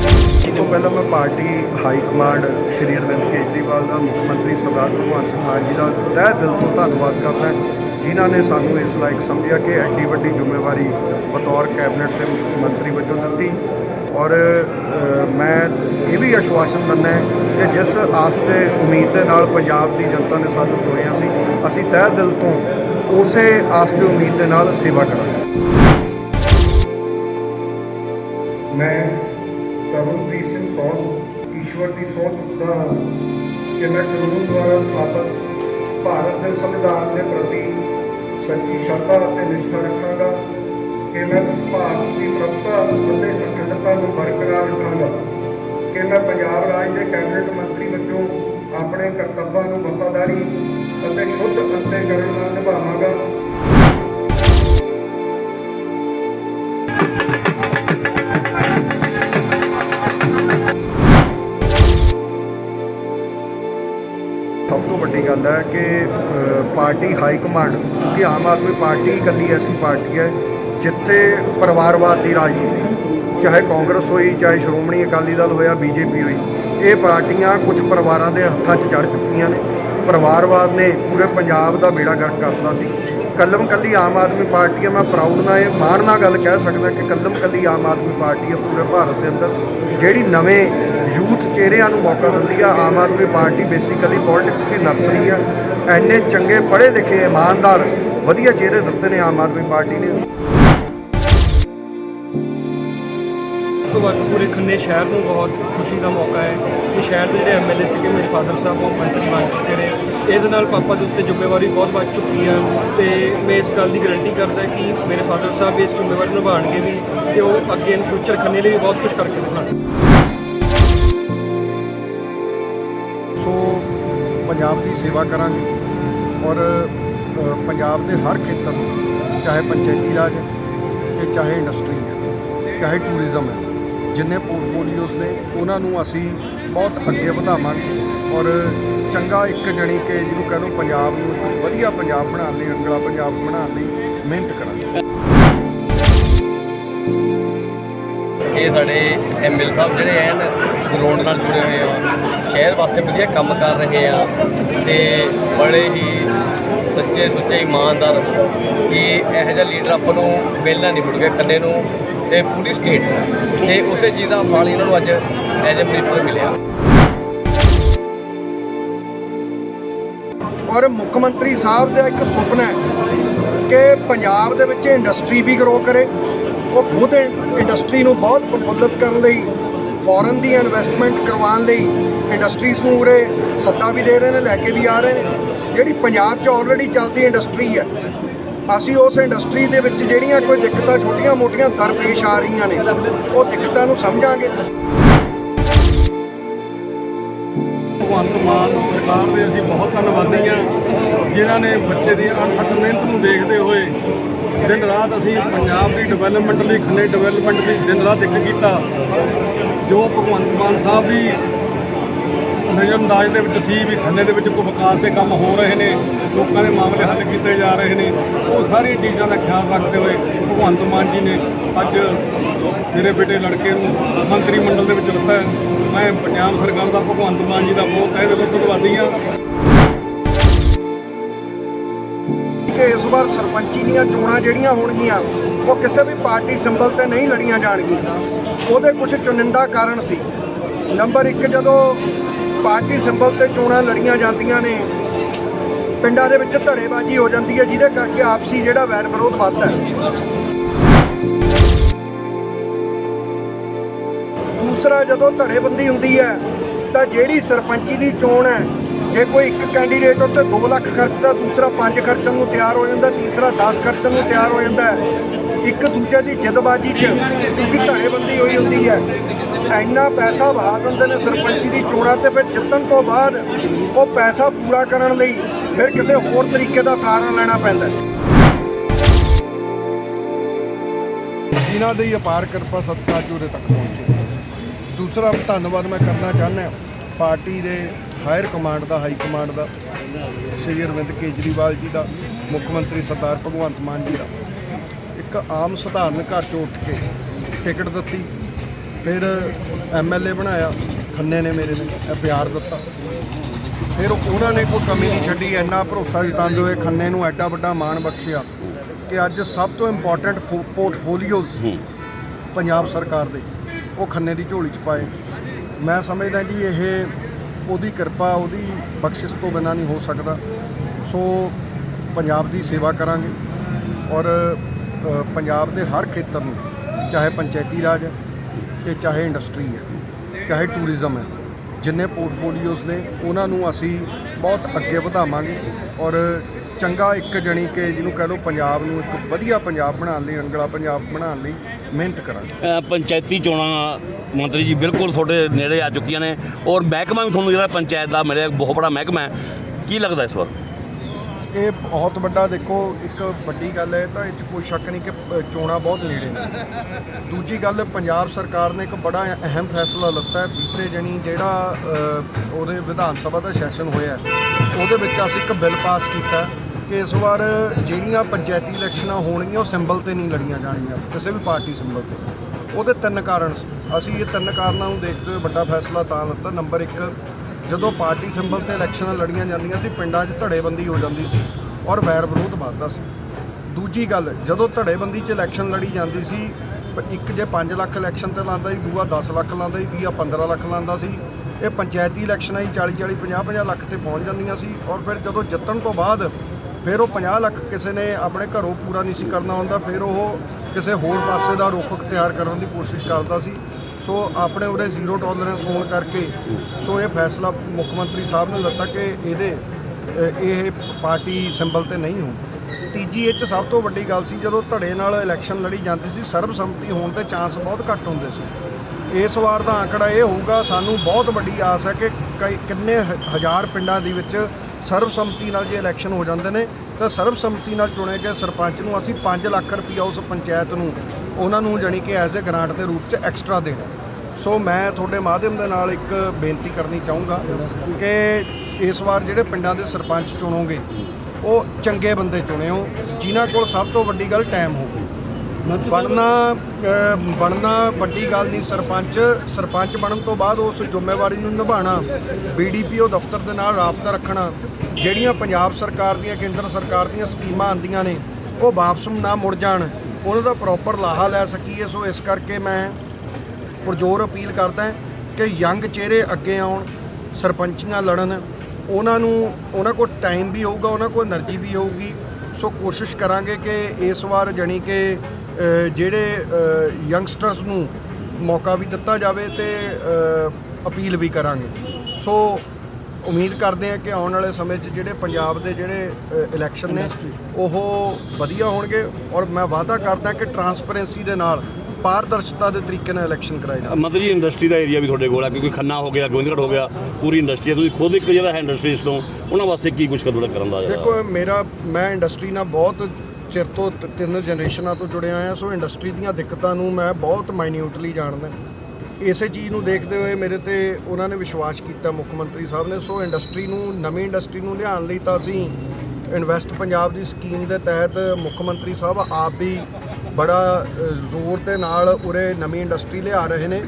ਸਭ ਤੋਂ ਪਹਿਲਾਂ ਮੈਂ party high command Shri Arvind Kejriwal ਦਾ ਮੁੱਖ ਮੰਤਰੀ ਸਰਦਾਰ ਭਗਵੰਤ ਸਿੰਘ ਮਾਨ ਜੀ ਦਾ ਤਹਿ ਦਿਲ ਤੋਂ ਧੰਨਵਾਦ ਕਰਦਾ ਜਿਨ੍ਹਾਂ ਨੇ ਸਾਨੂੰ ਇਸ ਲਾਇਕ ਸਮਝਿਆ ਕਿ ਐਡੀ ਵੱਡੀ ਜ਼ਿੰਮੇਵਾਰੀ ਬਤੌਰ ਕੈਬਨਿਟ ਦੇ ਮੰਤਰੀ ਵਜੋਂ ਦਿੱਤੀ। ਔਰ ਮੈਂ ਇਹ ਵੀ ਆਸ਼ਵਾਸਨ ਦਿੰਦਾ ਕਿ ਜਿਸ ਆਸ ਤੇ ਉਮੀਦ ਦੇ ਨਾਲ ਪੰਜਾਬ ਦੀ ਜਨਤਾ ਨੇ ਸਾਨੂੰ ਚੁਣਿਆ ਸੀ, ਅਸੀਂ ਤਹਿ ਦਿਲ ਤੋਂ ਉਸੇ ਆਸ ਤੇ ਉਮੀਦ ਦੇ ਨਾਲ ਸੇਵਾ ਕਰਾਂਗੇ। ਮੈਂ ਕਰਨਪ੍ਰੀਤ ਸਿੰਘ ਸੌਣ ਈਸ਼ਵਰ ਦੀ ਸਹੁੰ ਚੁੱਕਦਾ ਹਾਂ, ਕਿ ਮੈਂ ਕਾਨੂੰਨ ਦੁਆਰਾ ਸਥਾਪਿਤ ਭਾਰਤ ਦੇ ਸੰਵਿਧਾਨ ਦੇ ਪ੍ਰਤੀ ਸੱਚੀ ਸ਼ਰਧਾ ਅਤੇ ਨਿਸ਼ਠਾ ਰੱਖਾਂਗਾ, ਕਿ ਮੈਂ ਭਾਰਤ ਦੀ ਪ੍ਰਭੁਤਾ ਅਤੇ ਅਖੰਡਤਾ ਨੂੰ ਬਰਕਰਾਰ ਰੱਖਾਂਗਾ, ਕਿ ਮੈਂ ਪੰਜਾਬ ਰਾਜ ਦੇ ਕੈਬਨਿਟ ਮੰਤਰੀ ਵਜੋਂ ਆਪਣੇ ਕਰਤੱਵਾਂ ਨੂੰ ਵਫਾਦਾਰੀ ਅਤੇ ਸ਼ੁੱਧ ਅੰਤੇ ਕਰਨ ਨਾਲ ਨਿਭਾਵਾਂਗਾ ਤੋਂ ਹੈ ਕਿ ਪਾਰਟੀ ਹਾਈ ਕਮਾਂਡ, ਕਿਉਂਕਿ ਆਮ ਆਦਮੀ ਪਾਰਟੀ ਇਕੱਲੀ ਐਸੀ ਪਾਰਟੀ ਹੈ ਜਿੱਥੇ ਪਰਿਵਾਰਵਾਦ ਦੀ ਰਾਜਨੀਤੀ, ਚਾਹੇ ਕਾਂਗਰਸ ਹੋਈ, ਚਾਹੇ ਸ਼੍ਰੋਮਣੀ ਅਕਾਲੀ ਦਲ ਹੋਇਆ, ਬੀਜੇਪੀ ਹੋਈ, ਇਹ ਪਾਰਟੀਆਂ ਕੁਝ ਪਰਿਵਾਰਾਂ ਦੇ ਹੱਥਾਂ 'ਚ ਚੜ ਚੁੱਕੀਆਂ ਨੇ। ਪਰਿਵਾਰਵਾਦ ਨੇ ਪੂਰੇ ਪੰਜਾਬ ਦਾ ਬੇੜਾ ਗਰਕ ਕਰਤਾ ਸੀ। ਕੱਲਮ ਕੱਲੀ ਆਮ ਆਦਮੀ ਪਾਰਟੀ ਹੈ, ਮੈਂ ਪ੍ਰਾਊਡ ਨਾਲ ਇਹ ਮਾਣ ਨਾਲ ਗੱਲ ਕਹਿ ਸਕਦਾ ਕਿ ਕੱਲਮ ਕੱਲੀ ਆਮ ਆਦਮੀ ਪਾਰਟੀ ਹੈ ਪੂਰੇ ਭਾਰਤ ਦੇ ਅੰਦਰ, ਜਿਹੜੀ ਨਵੇਂ ਯੂਥ ਚਿਹਰਿਆਂ ਨੂੰ ਮੌਕਾ ਦਿੰਦੀ ਆ। Aam Aadmi party basically politics ਦੀ ਨਰਸਰੀ ਆ। ਐਨੇ ਚੰਗੇ ਪੜ੍ਹੇ ਲਿਖੇ, ਇਮਾਨਦਾਰ, ਵਧੀਆ ਚਿਹਰੇ ਦਿੱਤੇ ਨੇ ਆਮ ਆਦਮੀ ਪਾਰਟੀ ਨੇ। ਤੋਂ ਪੂਰੇ ਖੰਨੇ ਸ਼ਹਿਰ ਨੂੰ ਬਹੁਤ ਖੁਸ਼ੀ ਦਾ ਮੌਕਾ ਹੈ ਕਿ ਸ਼ਹਿਰ ਦੇ ਜਿਹੜੇ ਐਮਐਲਏ ਸੀਗੇ, ਮੇਰੇ ਫਾਦਰ ਸਾਹਿਬ, ਉਹ ਮੰਤਰੀ ਬਣ ਚੁੱਕੇ ਨੇ। ਇਹਦੇ ਨਾਲ ਪਾਪਾ ਦੇ ਉੱਤੇ ਜ਼ਿੰਮੇਵਾਰੀ ਬਹੁਤ ਵੱਧ ਚੁੱਕੀ ਹੈ ਤੇ ਮੈਂ ਇਸ ਗੱਲ ਦੀ ਗਾਰੰਟੀ ਕਰਦਾ ਕਿ ਮੇਰੇ ਫਾਦਰ ਸਾਹਿਬ ਵੀ ਇਸ ਜ਼ਿੰਮੇਵਾਰੀ ਨਿਭਾਉਣਗੇ ਵੀ ਤੇ ਉਹ ਅੱਗੇ ਇਨ ਫਿਊਚਰ ਖੰਨੇ ਲਈ ਵੀ ਬਹੁਤ ਕੁਝ ਕਰਕੇ ਦਿਖਾਉਣਗੇ। ਪੰਜਾਬ ਦੀ ਸੇਵਾ ਕਰਾਂਗੇ। ਔਰ ਪੰਜਾਬ ਦੇ ਹਰ ਖੇਤਰ ਨੂੰ, ਚਾਹੇ ਪੰਚਾਇਤੀ ਰਾਜ ਹੈ ਤੇ ਚਾਹੇ ਇੰਡਸਟਰੀ ਹੈ, ਚਾਹੇ ਟੂਰਿਜ਼ਮ ਹੈ, ਜਿੰਨੇ ਪੋਰਟਫੋਲੀਓਜ਼ ਨੇ, ਉਹਨਾਂ ਨੂੰ ਅਸੀਂ ਬਹੁਤ ਅੱਗੇ ਵਧਾਵਾਂਗੇ। ਔਰ ਚੰਗਾ ਇੱਕ ਜਣੀ ਕਿ ਜਿਹਨੂੰ ਕਹਿ ਲਓ ਪੰਜਾਬ ਨੂੰ ਇੱਕ ਵਧੀਆ ਪੰਜਾਬ ਬਣਾਉਣ ਲਈ ਅੰਗਲਾ ਪੰਜਾਬ ਬਣਾਉਣ ਲਈ ਮਿਹਨਤ ਕਰਾਂਗੇ। ਇਹ ਸਾਡੇ ਐਮਐਲ ਸਾਹਿਬ ਜਿਹੜੇ ਐਨ ਗਰਾਊਂਡ ਨਾਲ ਜੁੜੇ ਹੋਏ ਆ। ਸ਼ਹਿਰ ਵਾਸਤੇ ਵਧੀਆ ਕੰਮ ਕਰ ਰਹੇ ਆ ਤੇ ਬੜੇ ਹੀ ਸੱਚੇ ਸੁੱਚੇ ਇਮਾਨਦਾਰ ਕਿ ਇਹੋ ਜਿਹਾ ਲੀਡਰ ਆਪਾਂ ਨੂੰ ਮਿਲਣਾ ਨਹੀਂ ਮੁੜ ਗਿਆ ਖੰਨੇ ਨੂੰ ਤੇ ਪੂਰੀ ਸਟੇਟ ਨੂੰ। ਤੇ ਉਸੇ ਚੀਜ਼ ਦਾ ਫਲ ਇਹਨਾਂ ਨੂੰ ਅੱਜ ਐਜ ਅ ਮਿਨਿਸਟਰ ਮਿਲਿਆ। ਔਰ ਮੁੱਖ ਮੰਤਰੀ ਸਾਹਿਬ ਦਾ ਇੱਕ ਸੁਪਨਾ ਹੈ ਕਿ ਪੰਜਾਬ ਦੇ ਵਿੱਚ ਇੰਡਸਟਰੀ ਵੀ ਗਰੋ ਕਰੇ। ਉਹ ਖੁਦ ਇੰਡਸਟਰੀ ਨੂੰ ਬਹੁਤ ਪ੍ਰਫੁੱਲਤ ਕਰਨ ਲਈ ਫੋਰਨ ਦੀ ਇਨਵੈਸਟਮੈਂਟ ਕਰਵਾਉਣ ਲਈ ਇੰਡਸਟਰੀਜ਼ ਨੂੰ ਉਰੇ ਸੱਦਾ ਵੀ ਦੇ ਰਹੇ ਨੇ, ਲੈ ਕੇ ਵੀ ਆ ਰਹੇ ਨੇ। ਜਿਹੜੀ ਪੰਜਾਬ 'ਚ ਆਲਰੇਡੀ ਚੱਲਦੀ ਇੰਡਸਟਰੀ ਹੈ, ਅਸੀਂ ਉਸ ਇੰਡਸਟਰੀ ਦੇ ਵਿੱਚ ਜਿਹੜੀਆਂ ਕੋਈ ਦਿੱਕਤਾਂ ਛੋਟੀਆਂ-ਮੋਟੀਆਂ ਦਰਪੇਸ਼ ਆ ਰਹੀਆਂ ਨੇ, ਉਹ ਦਿੱਕਤਾਂ ਨੂੰ ਸਮਝਾਂਗੇ। ਭਗਵੰਤ ਮਾਨ ਸਰਕਾਰ ਦੇ ਅਸੀਂ ਬਹੁਤ ਧੰਨਵਾਦੀ ਹਾਂ, ਜਿਨ੍ਹਾਂ ਨੇ ਬੱਚੇ ਦੀ ਅਣਥੱਕ ਮਿਹਨਤ ਨੂੰ ਦੇਖਦੇ ਹੋਏ ਦਿਨ ਰਾਤ ਅਸੀਂ ਪੰਜਾਬ ਦੀ ਡਿਵੈਲਪਮੈਂਟ ਲਈ ਖੰਨੇ ਡਿਵੈਲਪਮੈਂਟ ਲਈ ਦਿਨ ਰਾਤ ਇੱਕ ਕੀਤਾ, ਜੋ ਭਗਵੰਤ ਮਾਨ ਸਾਹਿਬ ਦੀ ਨਜ਼ਰਅੰਦਾਜ਼ ਦੇ ਵਿੱਚ ਸੀ ਵੀ ਖੰਨੇ ਦੇ ਵਿੱਚ ਕੋਈ ਵਿਕਾਸ ਦੇ ਕੰਮ ਹੋ ਰਹੇ ਨੇ, ਲੋਕਾਂ ਦੇ ਮਾਮਲੇ ਹੱਲ ਕੀਤੇ ਜਾ ਰਹੇ ਨੇ, ਉਹ ਸਾਰੀਆਂ ਚੀਜ਼ਾਂ ਦਾ ਖਿਆਲ ਰੱਖਦੇ ਹੋਏ ਭਗਵੰਤ ਮਾਨ ਜੀ ਨੇ ਅੱਜ ਮੇਰੇ ਬੇਟੇ ਲੜਕੇ ਨੂੰ ਮੰਤਰੀ ਮੰਡਲ ਦੇ ਵਿੱਚ ਦਿੱਤਾ ਹੈ। ਮੈਂ ਪੰਜਾਬ ਸਰਕਾਰ ਦਾ ਭਗਵੰਤ ਮਾਨ ਜੀ ਦਾ ਬਹੁਤ ਤਹਿ ਦਿਲੋਂ ਧੰਨਵਾਦੀ ਹਾਂ। ਕਿ ਇਸ ਵਾਰ ਸਰਪੰਚੀ ਦੀਆਂ ਚੋਣਾਂ ਜਿਹੜੀਆਂ ਹੋਣਗੀਆਂ, ਉਹ ਕਿਸੇ ਵੀ ਪਾਰਟੀ ਸਿੰਬਲ ਤੇ ਨਹੀਂ ਲੜੀਆਂ ਜਾਣਗੀਆਂ। ਉਹਦੇ ਕੁਝ ਚੁਨਿੰਦਾ ਕਾਰਨ ਸੀ। ਨੰਬਰ 1 ਜਦੋਂ ਪਾਰਟੀ ਸਿੰਬਲ ਤੇ ਚੋਣਾਂ ਲੜੀਆਂ ਜਾਂਦੀਆਂ ਨੇ, ਪਿੰਡਾਂ ਦੇ ਵਿੱਚ ਧੜੇਬਾਜ਼ੀ ਹੋ ਜਾਂਦੀ ਹੈ, ਜਿਹਦੇ ਕਰਕੇ ਆਪਸੀ ਜਿਹੜਾ ਵੈਰ ਵਿਰੋਧ ਵੱਧਦਾ ਹੈ। ਦੂਸਰਾ ਜਦੋਂ ਧੜੇਬੰਦੀ ਹੁੰਦੀ ਹੈ, ਤਾਂ ਜਿਹੜੀ ਸਰਪੰਚੀ ਦੀ ਚੋਣ ਹੈ, ਜੇ ਕੋਈ ਇੱਕ ਕੈਂਡੀਡੇਟ ਉੱਤੇ 2 ਲੱਖ ਖਰਚਦਾ ਦੂਸਰਾ 5 ਖਰਚਣ ਨੂੰ ਤਿਆਰ ਹੋ ਜਾਂਦਾ, ਤੀਸਰਾ 10 ਖਰਚਣ ਨੂੰ ਤਿਆਰ ਹੋ ਜਾਂਦਾ ਇੱਕ ਦੂਜੇ ਦੀ ਜਿੱਦਬਾਜ਼ੀ 'ਚ ਕਿਉਂਕਿ ਧੜੇਬੰਦੀ ਹੋਈ ਹੁੰਦੀ ਹੈ। ਇੰਨਾ ਪੈਸਾ ਵਹਾ ਦਿੰਦੇ ਨੇ ਸਰਪੰਚੀ ਦੀ ਚੋਣਾਂ ਤੇ, ਫਿਰ ਜਿੱਤਣ ਤੋਂ ਬਾਅਦ ਉਹ ਪੈਸਾ ਪੂਰਾ ਕਰਨ ਲਈ ਫਿਰ ਕਿਸੇ ਹੋਰ ਤਰੀਕੇ ਦਾ ਸਹਾਰਾ ਲੈਣਾ ਪੈਂਦਾ ਹੈ। ਦੀ ਅਪਾਰ ਕਿਰਪਾ ਸਦਕਾ ਜੂਰੇ ਤੱਕ ਪਹੁੰਚੇ। ਦੂਸਰਾ ਧੰਨਵਾਦ ਮੈਂ ਕਰਨਾ ਚਾਹੁੰਦਾ ਪਾਰਟੀ ਦੇ ਹਾਇਰ ਕਮਾਂਡ ਦਾ ਹਾਈ ਕਮਾਂਡ ਦਾ ਸ਼੍ਰੀ ਅਰਵਿੰਦ ਕੇਜਰੀਵਾਲ ਜੀ ਦਾ ਮੁੱਖ ਮੰਤਰੀ ਸਰਦਾਰ ਭਗਵੰਤ ਮਾਨ ਜੀ ਦਾ। ਇੱਕ ਆਮ ਸਧਾਰਨ ਘਰ ਚੋਂ ਉੱਠ ਕੇ ਟਿਕਟ ਦਿੱਤੀ ਫਿਰ ਐਮਐਲਏ ਬਣਾਇਆ ਖੰਨੇ ਨੇ ਮੇਰੇ ਨੇ ਇਹ ਪਿਆਰ ਦਿੱਤਾ। ਫਿਰ ਉਹਨਾਂ ਨੇ ਕੋਈ ਕਮੀ ਨਹੀਂ ਛੱਡੀ ਇੰਨਾ ਭਰੋਸਾ ਜਤਾਉਂਦੇ ਹੋਏ ਖੰਨੇ ਨੂੰ ਐਡਾ ਵੱਡਾ ਮਾਣ ਬਖਸ਼ਿਆ ਕਿ ਅੱਜ ਸਭ ਤੋਂ ਇੰਪੋਰਟੈਂਟ ਪੋਰਟਫੋਲੀਓਜ਼ ਪੰਜਾਬ ਸਰਕਾਰ ਦੇ। ਉਹ ਖੰਨੇ ਦੀ ਝੋਲੀ 'ਚ ਪਾਏ। ਮੈਂ ਸਮਝਦਾ ਜੀ ਇਹ ਉਹਦੀ ਕਿਰਪਾ, ਉਹਦੀ ਬਖਸ਼ਿਸ਼ ਤੋਂ ਬਿਨਾਂ ਨਹੀਂ ਹੋ ਸਕਦਾ। ਸੋ ਪੰਜਾਬ ਦੀ ਸੇਵਾ ਕਰਾਂਗੇ ਔਰ ਪੰਜਾਬ ਦੇ ਹਰ ਖੇਤਰ ਨੂੰ, ਚਾਹੇ ਪੰਚਾਇਤੀ ਰਾਜ ਹੈ ਤੇ ਚਾਹੇ ਇੰਡਸਟਰੀ ਹੈ, ਚਾਹੇ ਟੂਰਿਜ਼ਮ ਹੈ, ਜਿੰਨੇ ਪੋਰਟਫੋਲੀਓਜ਼ ਨੇ, ਉਹਨਾਂ ਨੂੰ ਅਸੀਂ ਬਹੁਤ ਅੱਗੇ ਵਧਾਵਾਂਗੇ ਔਰ ਚੰਗਾ ਇੱਕ ਜਣੀ ਕਿ ਜਿਹਨੂੰ ਕਹਿ ਲਓ ਪੰਜਾਬ ਨੂੰ ਇੱਕ ਵਧੀਆ ਪੰਜਾਬ ਬਣਾਉਣ ਲਈ ਰੰਗਲਾ ਪੰਜਾਬ ਬਣਾਉਣ ਲਈ ਮਿਹਨਤ ਕਰਾਂਗੇ। ਅ, ਪੰਚਾਇਤੀ ਚੋਣਾਂ ਮੰਤਰੀ ਜੀ ਬਿਲਕੁਲ ਤੁਹਾਡੇ ਨੇੜੇ ਆ ਚੁੱਕੀਆਂ ਨੇ ਔਰ ਮਹਿਕਮਾ ਵੀ ਤੁਹਾਨੂੰ ਜਿਹੜਾ ਪੰਚਾਇਤ ਦਾ ਮਿਲਿਆ ਬਹੁਤ ਬੜਾ ਮਹਿਕਮਾ ਹੈ। ਕੀ ਲੱਗਦਾ ਇਸ ਵਾਰ? ਇਹ ਬਹੁਤ ਵੱਡਾ ਦੇਖੋ ਇੱਕ ਵੱਡੀ ਗੱਲ ਹੈ ਤਾਂ ਇਹ 'ਚ ਕੋਈ ਸ਼ੱਕ ਨਹੀਂ ਕਿ ਚੋਣਾਂ ਬਹੁਤ ਨੇੜੇ ਨੇ। ਦੂਜੀ ਗੱਲ ਪੰਜਾਬ ਸਰਕਾਰ ਨੇ ਇੱਕ ਬੜਾ ਅਹਿਮ ਫੈਸਲਾ ਲਿੱਤਾ ਹੈ ਬੀਤੇ ਜਣੀ ਜਿਹੜਾ ਉਹਦੇ ਵਿਧਾਨ ਸਭਾ ਦਾ ਸੈਸ਼ਨ ਹੋਇਆ ਉਹਦੇ ਵਿੱਚ ਅਸੀਂ ਇੱਕ ਬਿੱਲ ਪਾਸ ਕੀਤਾ। ਕਿ ਇਸ ਵਾਰ ਜਿਹੜੀਆਂ ਪੰਚਾਇਤੀ ਇਲੈਕਸ਼ਨਾਂ ਹੋਣਗੀਆਂ ਉਹ ਸਿੰਬਲ ਤੇ ਨਹੀਂ ਲੜੀਆਂ ਜਾਣਗੀਆਂ, ਕਿਸੇ ਵੀ ਪਾਰਟੀ ਸਿੰਬਲ ਤੇ। ਉਹਦੇ ਤਿੰਨ ਕਾਰਨ ਸੀ। ਅਸੀਂ ਇਹ ਤਿੰਨ ਕਾਰਨਾਂ ਨੂੰ ਦੇਖਦੇ ਹੋਏ ਵੱਡਾ ਫੈਸਲਾ ਤਾਂ ਲਿੱਤਾ ਨੰਬਰ 1 ਜਦੋਂ ਪਾਰਟੀ ਸਿੰਬਲ ਤੇ ਇਲੈਕਸ਼ਨਾਂ ਲੜੀਆਂ ਜਾਂਦੀਆਂ ਸੀ, ਪਿੰਡਾਂ 'ਚ ਧੜੇਬੰਦੀ ਹੋ ਜਾਂਦੀ ਸੀ ਔਰ ਵੈਰ ਵਿਰੋਧ ਵੱਧਦਾ ਸੀ। ਦੂਜੀ ਗੱਲ, ਜਦੋਂ ਧੜੇਬੰਦੀ 'ਚ ਇਲੈਕਸ਼ਨ ਲੜੀ ਜਾਂਦੀ ਸੀ, ਇੱਕ ਜੇ 5 ਲੱਖ ਇਲੈਕਸ਼ਨ ਤੇ ਲਾਉਂਦਾ ਸੀ, ਦੂਆ 10 ਲੱਖ ਲਾਉਂਦਾ ਸੀ, ਤੀਆ 15 ਲੱਖ ਲਾਉਂਦਾ ਸੀ। ਇਹ ਪੰਚਾਇਤੀ ਇਲੈਕਸ਼ਨਾਂ ਹੀ 40 40 50 50 ਲੱਖ ਤੇ ਪਹੁੰਚ ਜਾਂਦੀਆਂ ਸੀ। ਔਰ ਫਿਰ ਜਦੋਂ ਜਿੱਤਣ ਤੋਂ ਬਾਅਦ ਫਿਰ ਉਹ 50 ਲੱਖ ਕਿਸੇ ਨੇ ਆਪਣੇ ਘਰੋਂ ਪੂਰਾ ਨਹੀਂ ਸੀ ਕਰਨਾ ਹੁੰਦਾ, ਫਿਰ ਉਹ ਕਿਸੇ ਹੋਰ ਪਾਸੇ ਦਾ ਰੁਖ ਅਖਤਿਆਰ ਕਰਨ ਦੀ ਕੋਸ਼ਿਸ਼ ਕਰਦਾ ਸੀ। ਸੋ ਆਪਣੇ ਉਰੇ ਜ਼ੀਰੋ ਟੋਲਰੈਂਸ ਹੋਣ ਕਰਕੇ, ਸੋ ਇਹ ਫੈਸਲਾ ਮੁੱਖ ਮੰਤਰੀ ਸਾਹਿਬ ਨੇ ਲਿੱਤਾ ਕਿ ਇਹਦੇ ਇਹ ਪਾਰਟੀ ਸਿੰਬਲ ਤੇ ਨਹੀਂ ਹੋ ਤੀਜੀ ਇਹ 'ਚ ਸਭ ਤੋਂ ਵੱਡੀ ਗੱਲ ਸੀ, ਜਦੋਂ ਧੜੇ ਨਾਲ ਇਲੈਕਸ਼ਨ ਲੜੀ ਜਾਂਦੀ ਸੀ, ਸਰਬਸੰਮਤੀ ਹੋਣ ਦੇ ਚਾਂਸ ਬਹੁਤ ਘੱਟ ਹੁੰਦੇ ਸੀ। ਇਸ ਵਾਰ ਦਾ ਆંકੜਾ ਇਹ ਹੋਊਗਾ, ਸਾਨੂੰ ਬਹੁਤ ਵੱਡੀ ਆਸ ਹੈ ਕਿ ਕਈ, ਕਿੰਨੇ ਹ- ਹਜ਼ਾਰ ਪਿੰਡਾਂ ਦੇ ਵਿੱਚ ਸਰਬਸੰਮਤੀ ਨਾਲ ਜੇ ਇਲੈਕਸ਼ਨ ਹੋ ਜਾਂਦੇ ਨੇ, ਤਾਂ ਸਰਬਸੰਮਤੀ ਨਾਲ ਚੁਣੇ ਗਏ ਸਰਪੰਚ ਨੂੰ ਅਸੀਂ 5 ਲੱਖ ਰੁਪਈਆ ਉਸ ਪੰਚਾਇਤ ਨੂੰ, ਉਹਨਾਂ ਨੂੰ ਜਾਣੀ ਕਿ ਐਜ਼ ਅ ਗ੍ਰਾਂਟ ਦੇ ਰੂਪ 'ਚ ਐਕਸਟਰਾ ਦੇਣਾ ਸੋ ਮੈਂ ਤੁਹਾਡੇ ਮਾਧਿਅਮ ਦੇ ਨਾਲ ਇੱਕ ਬੇਨਤੀ ਕਰਨੀ ਚਾਹੂੰਗਾ ਕਿ ਇਸ ਵਾਰ ਜਿਹੜੇ ਪਿੰਡਾਂ ਦੇ ਸਰਪੰਚ ਚੁਣੋਗੇ, ਉਹ ਚੰਗੇ ਬੰਦੇ ਚੁਣਿਓ, ਜਿਨ੍ਹਾਂ ਕੋਲ ਸਭ ਤੋਂ ਵੱਡੀ ਗੱਲ ਟਾਈਮ ਹੋਵੇ। ਬਣਨਾ ਬਣਨਾ ਵੱਡੀ ਗੱਲ ਨਹੀਂ, ਸਰਪੰਚ ਸਰਪੰਚ ਬਣਨ ਤੋਂ ਬਾਅਦ ਉਸ ਜ਼ਿੰਮੇਵਾਰੀ ਨੂੰ ਨਿਭਾਉਣਾ ਬੀਡੀਪੀਓ ਦਫ਼ਤਰ ਦੇ ਨਾਲ ਰਾਬਤਾ ਰੱਖਣਾ, ਜਿਹੜੀਆਂ ਪੰਜਾਬ ਸਰਕਾਰ ਦੀਆਂ, ਕੇਂਦਰ ਸਰਕਾਰ ਦੀਆਂ ਸਕੀਮਾਂ ਆਉਂਦੀਆਂ ਨੇ, ਉਹ ਵਾਪਸ ਨਾ ਮੁੜ ਜਾਣ। ਉਹਨਾਂ ਦਾ ਪ੍ਰੋਪਰ ਲਾਹਾ ਲੈ ਸਕੀਏ, ਸੋ ਇਸ ਕਰਕੇ ਮੈਂ ਪੁਰਜੋਰ ਅਪੀਲ ਕਰਦਾ ਕਿ ਯੰਗ ਚਿਹਰੇ ਅੱਗੇ ਆਉਣ, ਸਰਪੰਚੀਆਂ ਲੜਨ। ਉਹਨਾਂ ਨੂੰ, ਉਹਨਾਂ ਕੋਲ ਟਾਈਮ ਵੀ ਹੋਊਗਾ, ਉਹਨਾਂ ਕੋਲ એનર્ਜੀ ਵੀ ਹੋਊਗੀ। ਸੋ ਕੋਸ਼ਿਸ਼ ਕਰਾਂਗੇ ਕਿ ਇਸ ਵਾਰ ਜਣੀ ਕਿ ਜਿਹੜੇ ਯੰਗਸਟਰਸ ਨੂੰ ਮੌਕਾ ਵੀ ਦਿੱਤਾ ਜਾਵੇ ਤੇ ਅਪੀਲ ਵੀ ਕਰਾਂਗੇ। ਸੋ ਉਮੀਦ ਕਰਦੇ ਹਾਂ ਕਿ ਆਉਣ ਵਾਲੇ ਸਮੇਂ 'ਚ ਜਿਹੜੇ ਪੰਜਾਬ ਦੇ ਜਿਹੜੇ ਇਲੈਕਸ਼ਨ ਨੇ ਉਹ ਵਧੀਆ ਹੋਣਗੇ ਔਰ ਮੈਂ ਵਾਅਦਾ ਕਰਦਾ ਕਿ ਟਰਾਂਸਪੇਰੈਂਸੀ ਦੇ ਨਾਲ ਪਾਰਦਰਸ਼ਤਾ ਦੇ ਤਰੀਕੇ ਨਾਲ ਇਲੈਕਸ਼ਨ ਕਰਾਏ ਜਾਣ। ਮੰਤਰੀ ਜੀ ਇੰਡਸਟਰੀ ਦਾ ਏਰੀਆ ਵੀ ਤੁਹਾਡੇ ਕੋਲ ਹੈ ਕਿਉਂਕਿ ਖੰਨਾ ਹੋ ਗਿਆ ਗੋਬਿੰਦਗੜ੍ਹ ਹੋ ਗਿਆ ਪੂਰੀ ਇੰਡਸਟਰੀ ਹੈ ਤੁਸੀਂ ਖੁਦ ਇੱਕ ਜਿਹੜਾ ਹੈ ਇੰਡਸਟਰੀਜ਼ ਤੋਂ ਉਹਨਾਂ ਵਾਸਤੇ ਕੀ ਕੁਝ ਕਦੋਂ ਕਰਨ ਦਾ ਦੇਖੋ ਮੇਰਾ ਮੈਂ ਇੰਡਸਟਰੀ ਨਾਲ ਬਹੁਤ ਚਿਰ ਤੋਂ ਤ- ਤਿੰਨ ਜਨਰੇਸ਼ਨਾਂ ਤੋਂ ਜੁੜਿਆ ਆ ਸੋ ਇੰਡਸਟਰੀ ਦੀਆਂ ਦਿੱਕਤਾਂ ਨੂੰ ਮੈਂ ਬਹੁਤ ਮਾਈਨਿਊਟਲੀ ਜਾਣਦਾ ਇਸੇ ਚੀਜ਼ ਨੂੰ ਦੇਖਦੇ ਹੋਏ ਮੇਰੇ ਤੇ ਉਹਨਾਂ ਨੇ ਵਿਸ਼ਵਾਸ ਕੀਤਾ ਮੁੱਖ ਮੰਤਰੀ ਸਾਹਿਬ ਨੇ। ਸੋ ਇੰਡਸਟਰੀ ਨੂੰ ਨਵੀਂ ਇੰਡਸਟਰੀ ਨੂੰ ਲਿਆਉਣ ਲਈ ਤਾਂ ਅਸੀਂ ਇਨਵੈਸਟ ਪੰਜਾਬ ਦੀ ਸਕੀਮ ਦੇ ਤਹਿਤ ਮੁੱਖ ਮੰਤਰੀ ਸਾਹਿਬ ਆਪ ਵੀ ਬੜਾ ਅ, ਜ਼ੋਰ ਦੇ ਨਾਲ ਉਰੇ ਨਵੀਂ ਇੰਡਸਟਰੀ ਲਿਆ ਰਹੇ ਨੇ।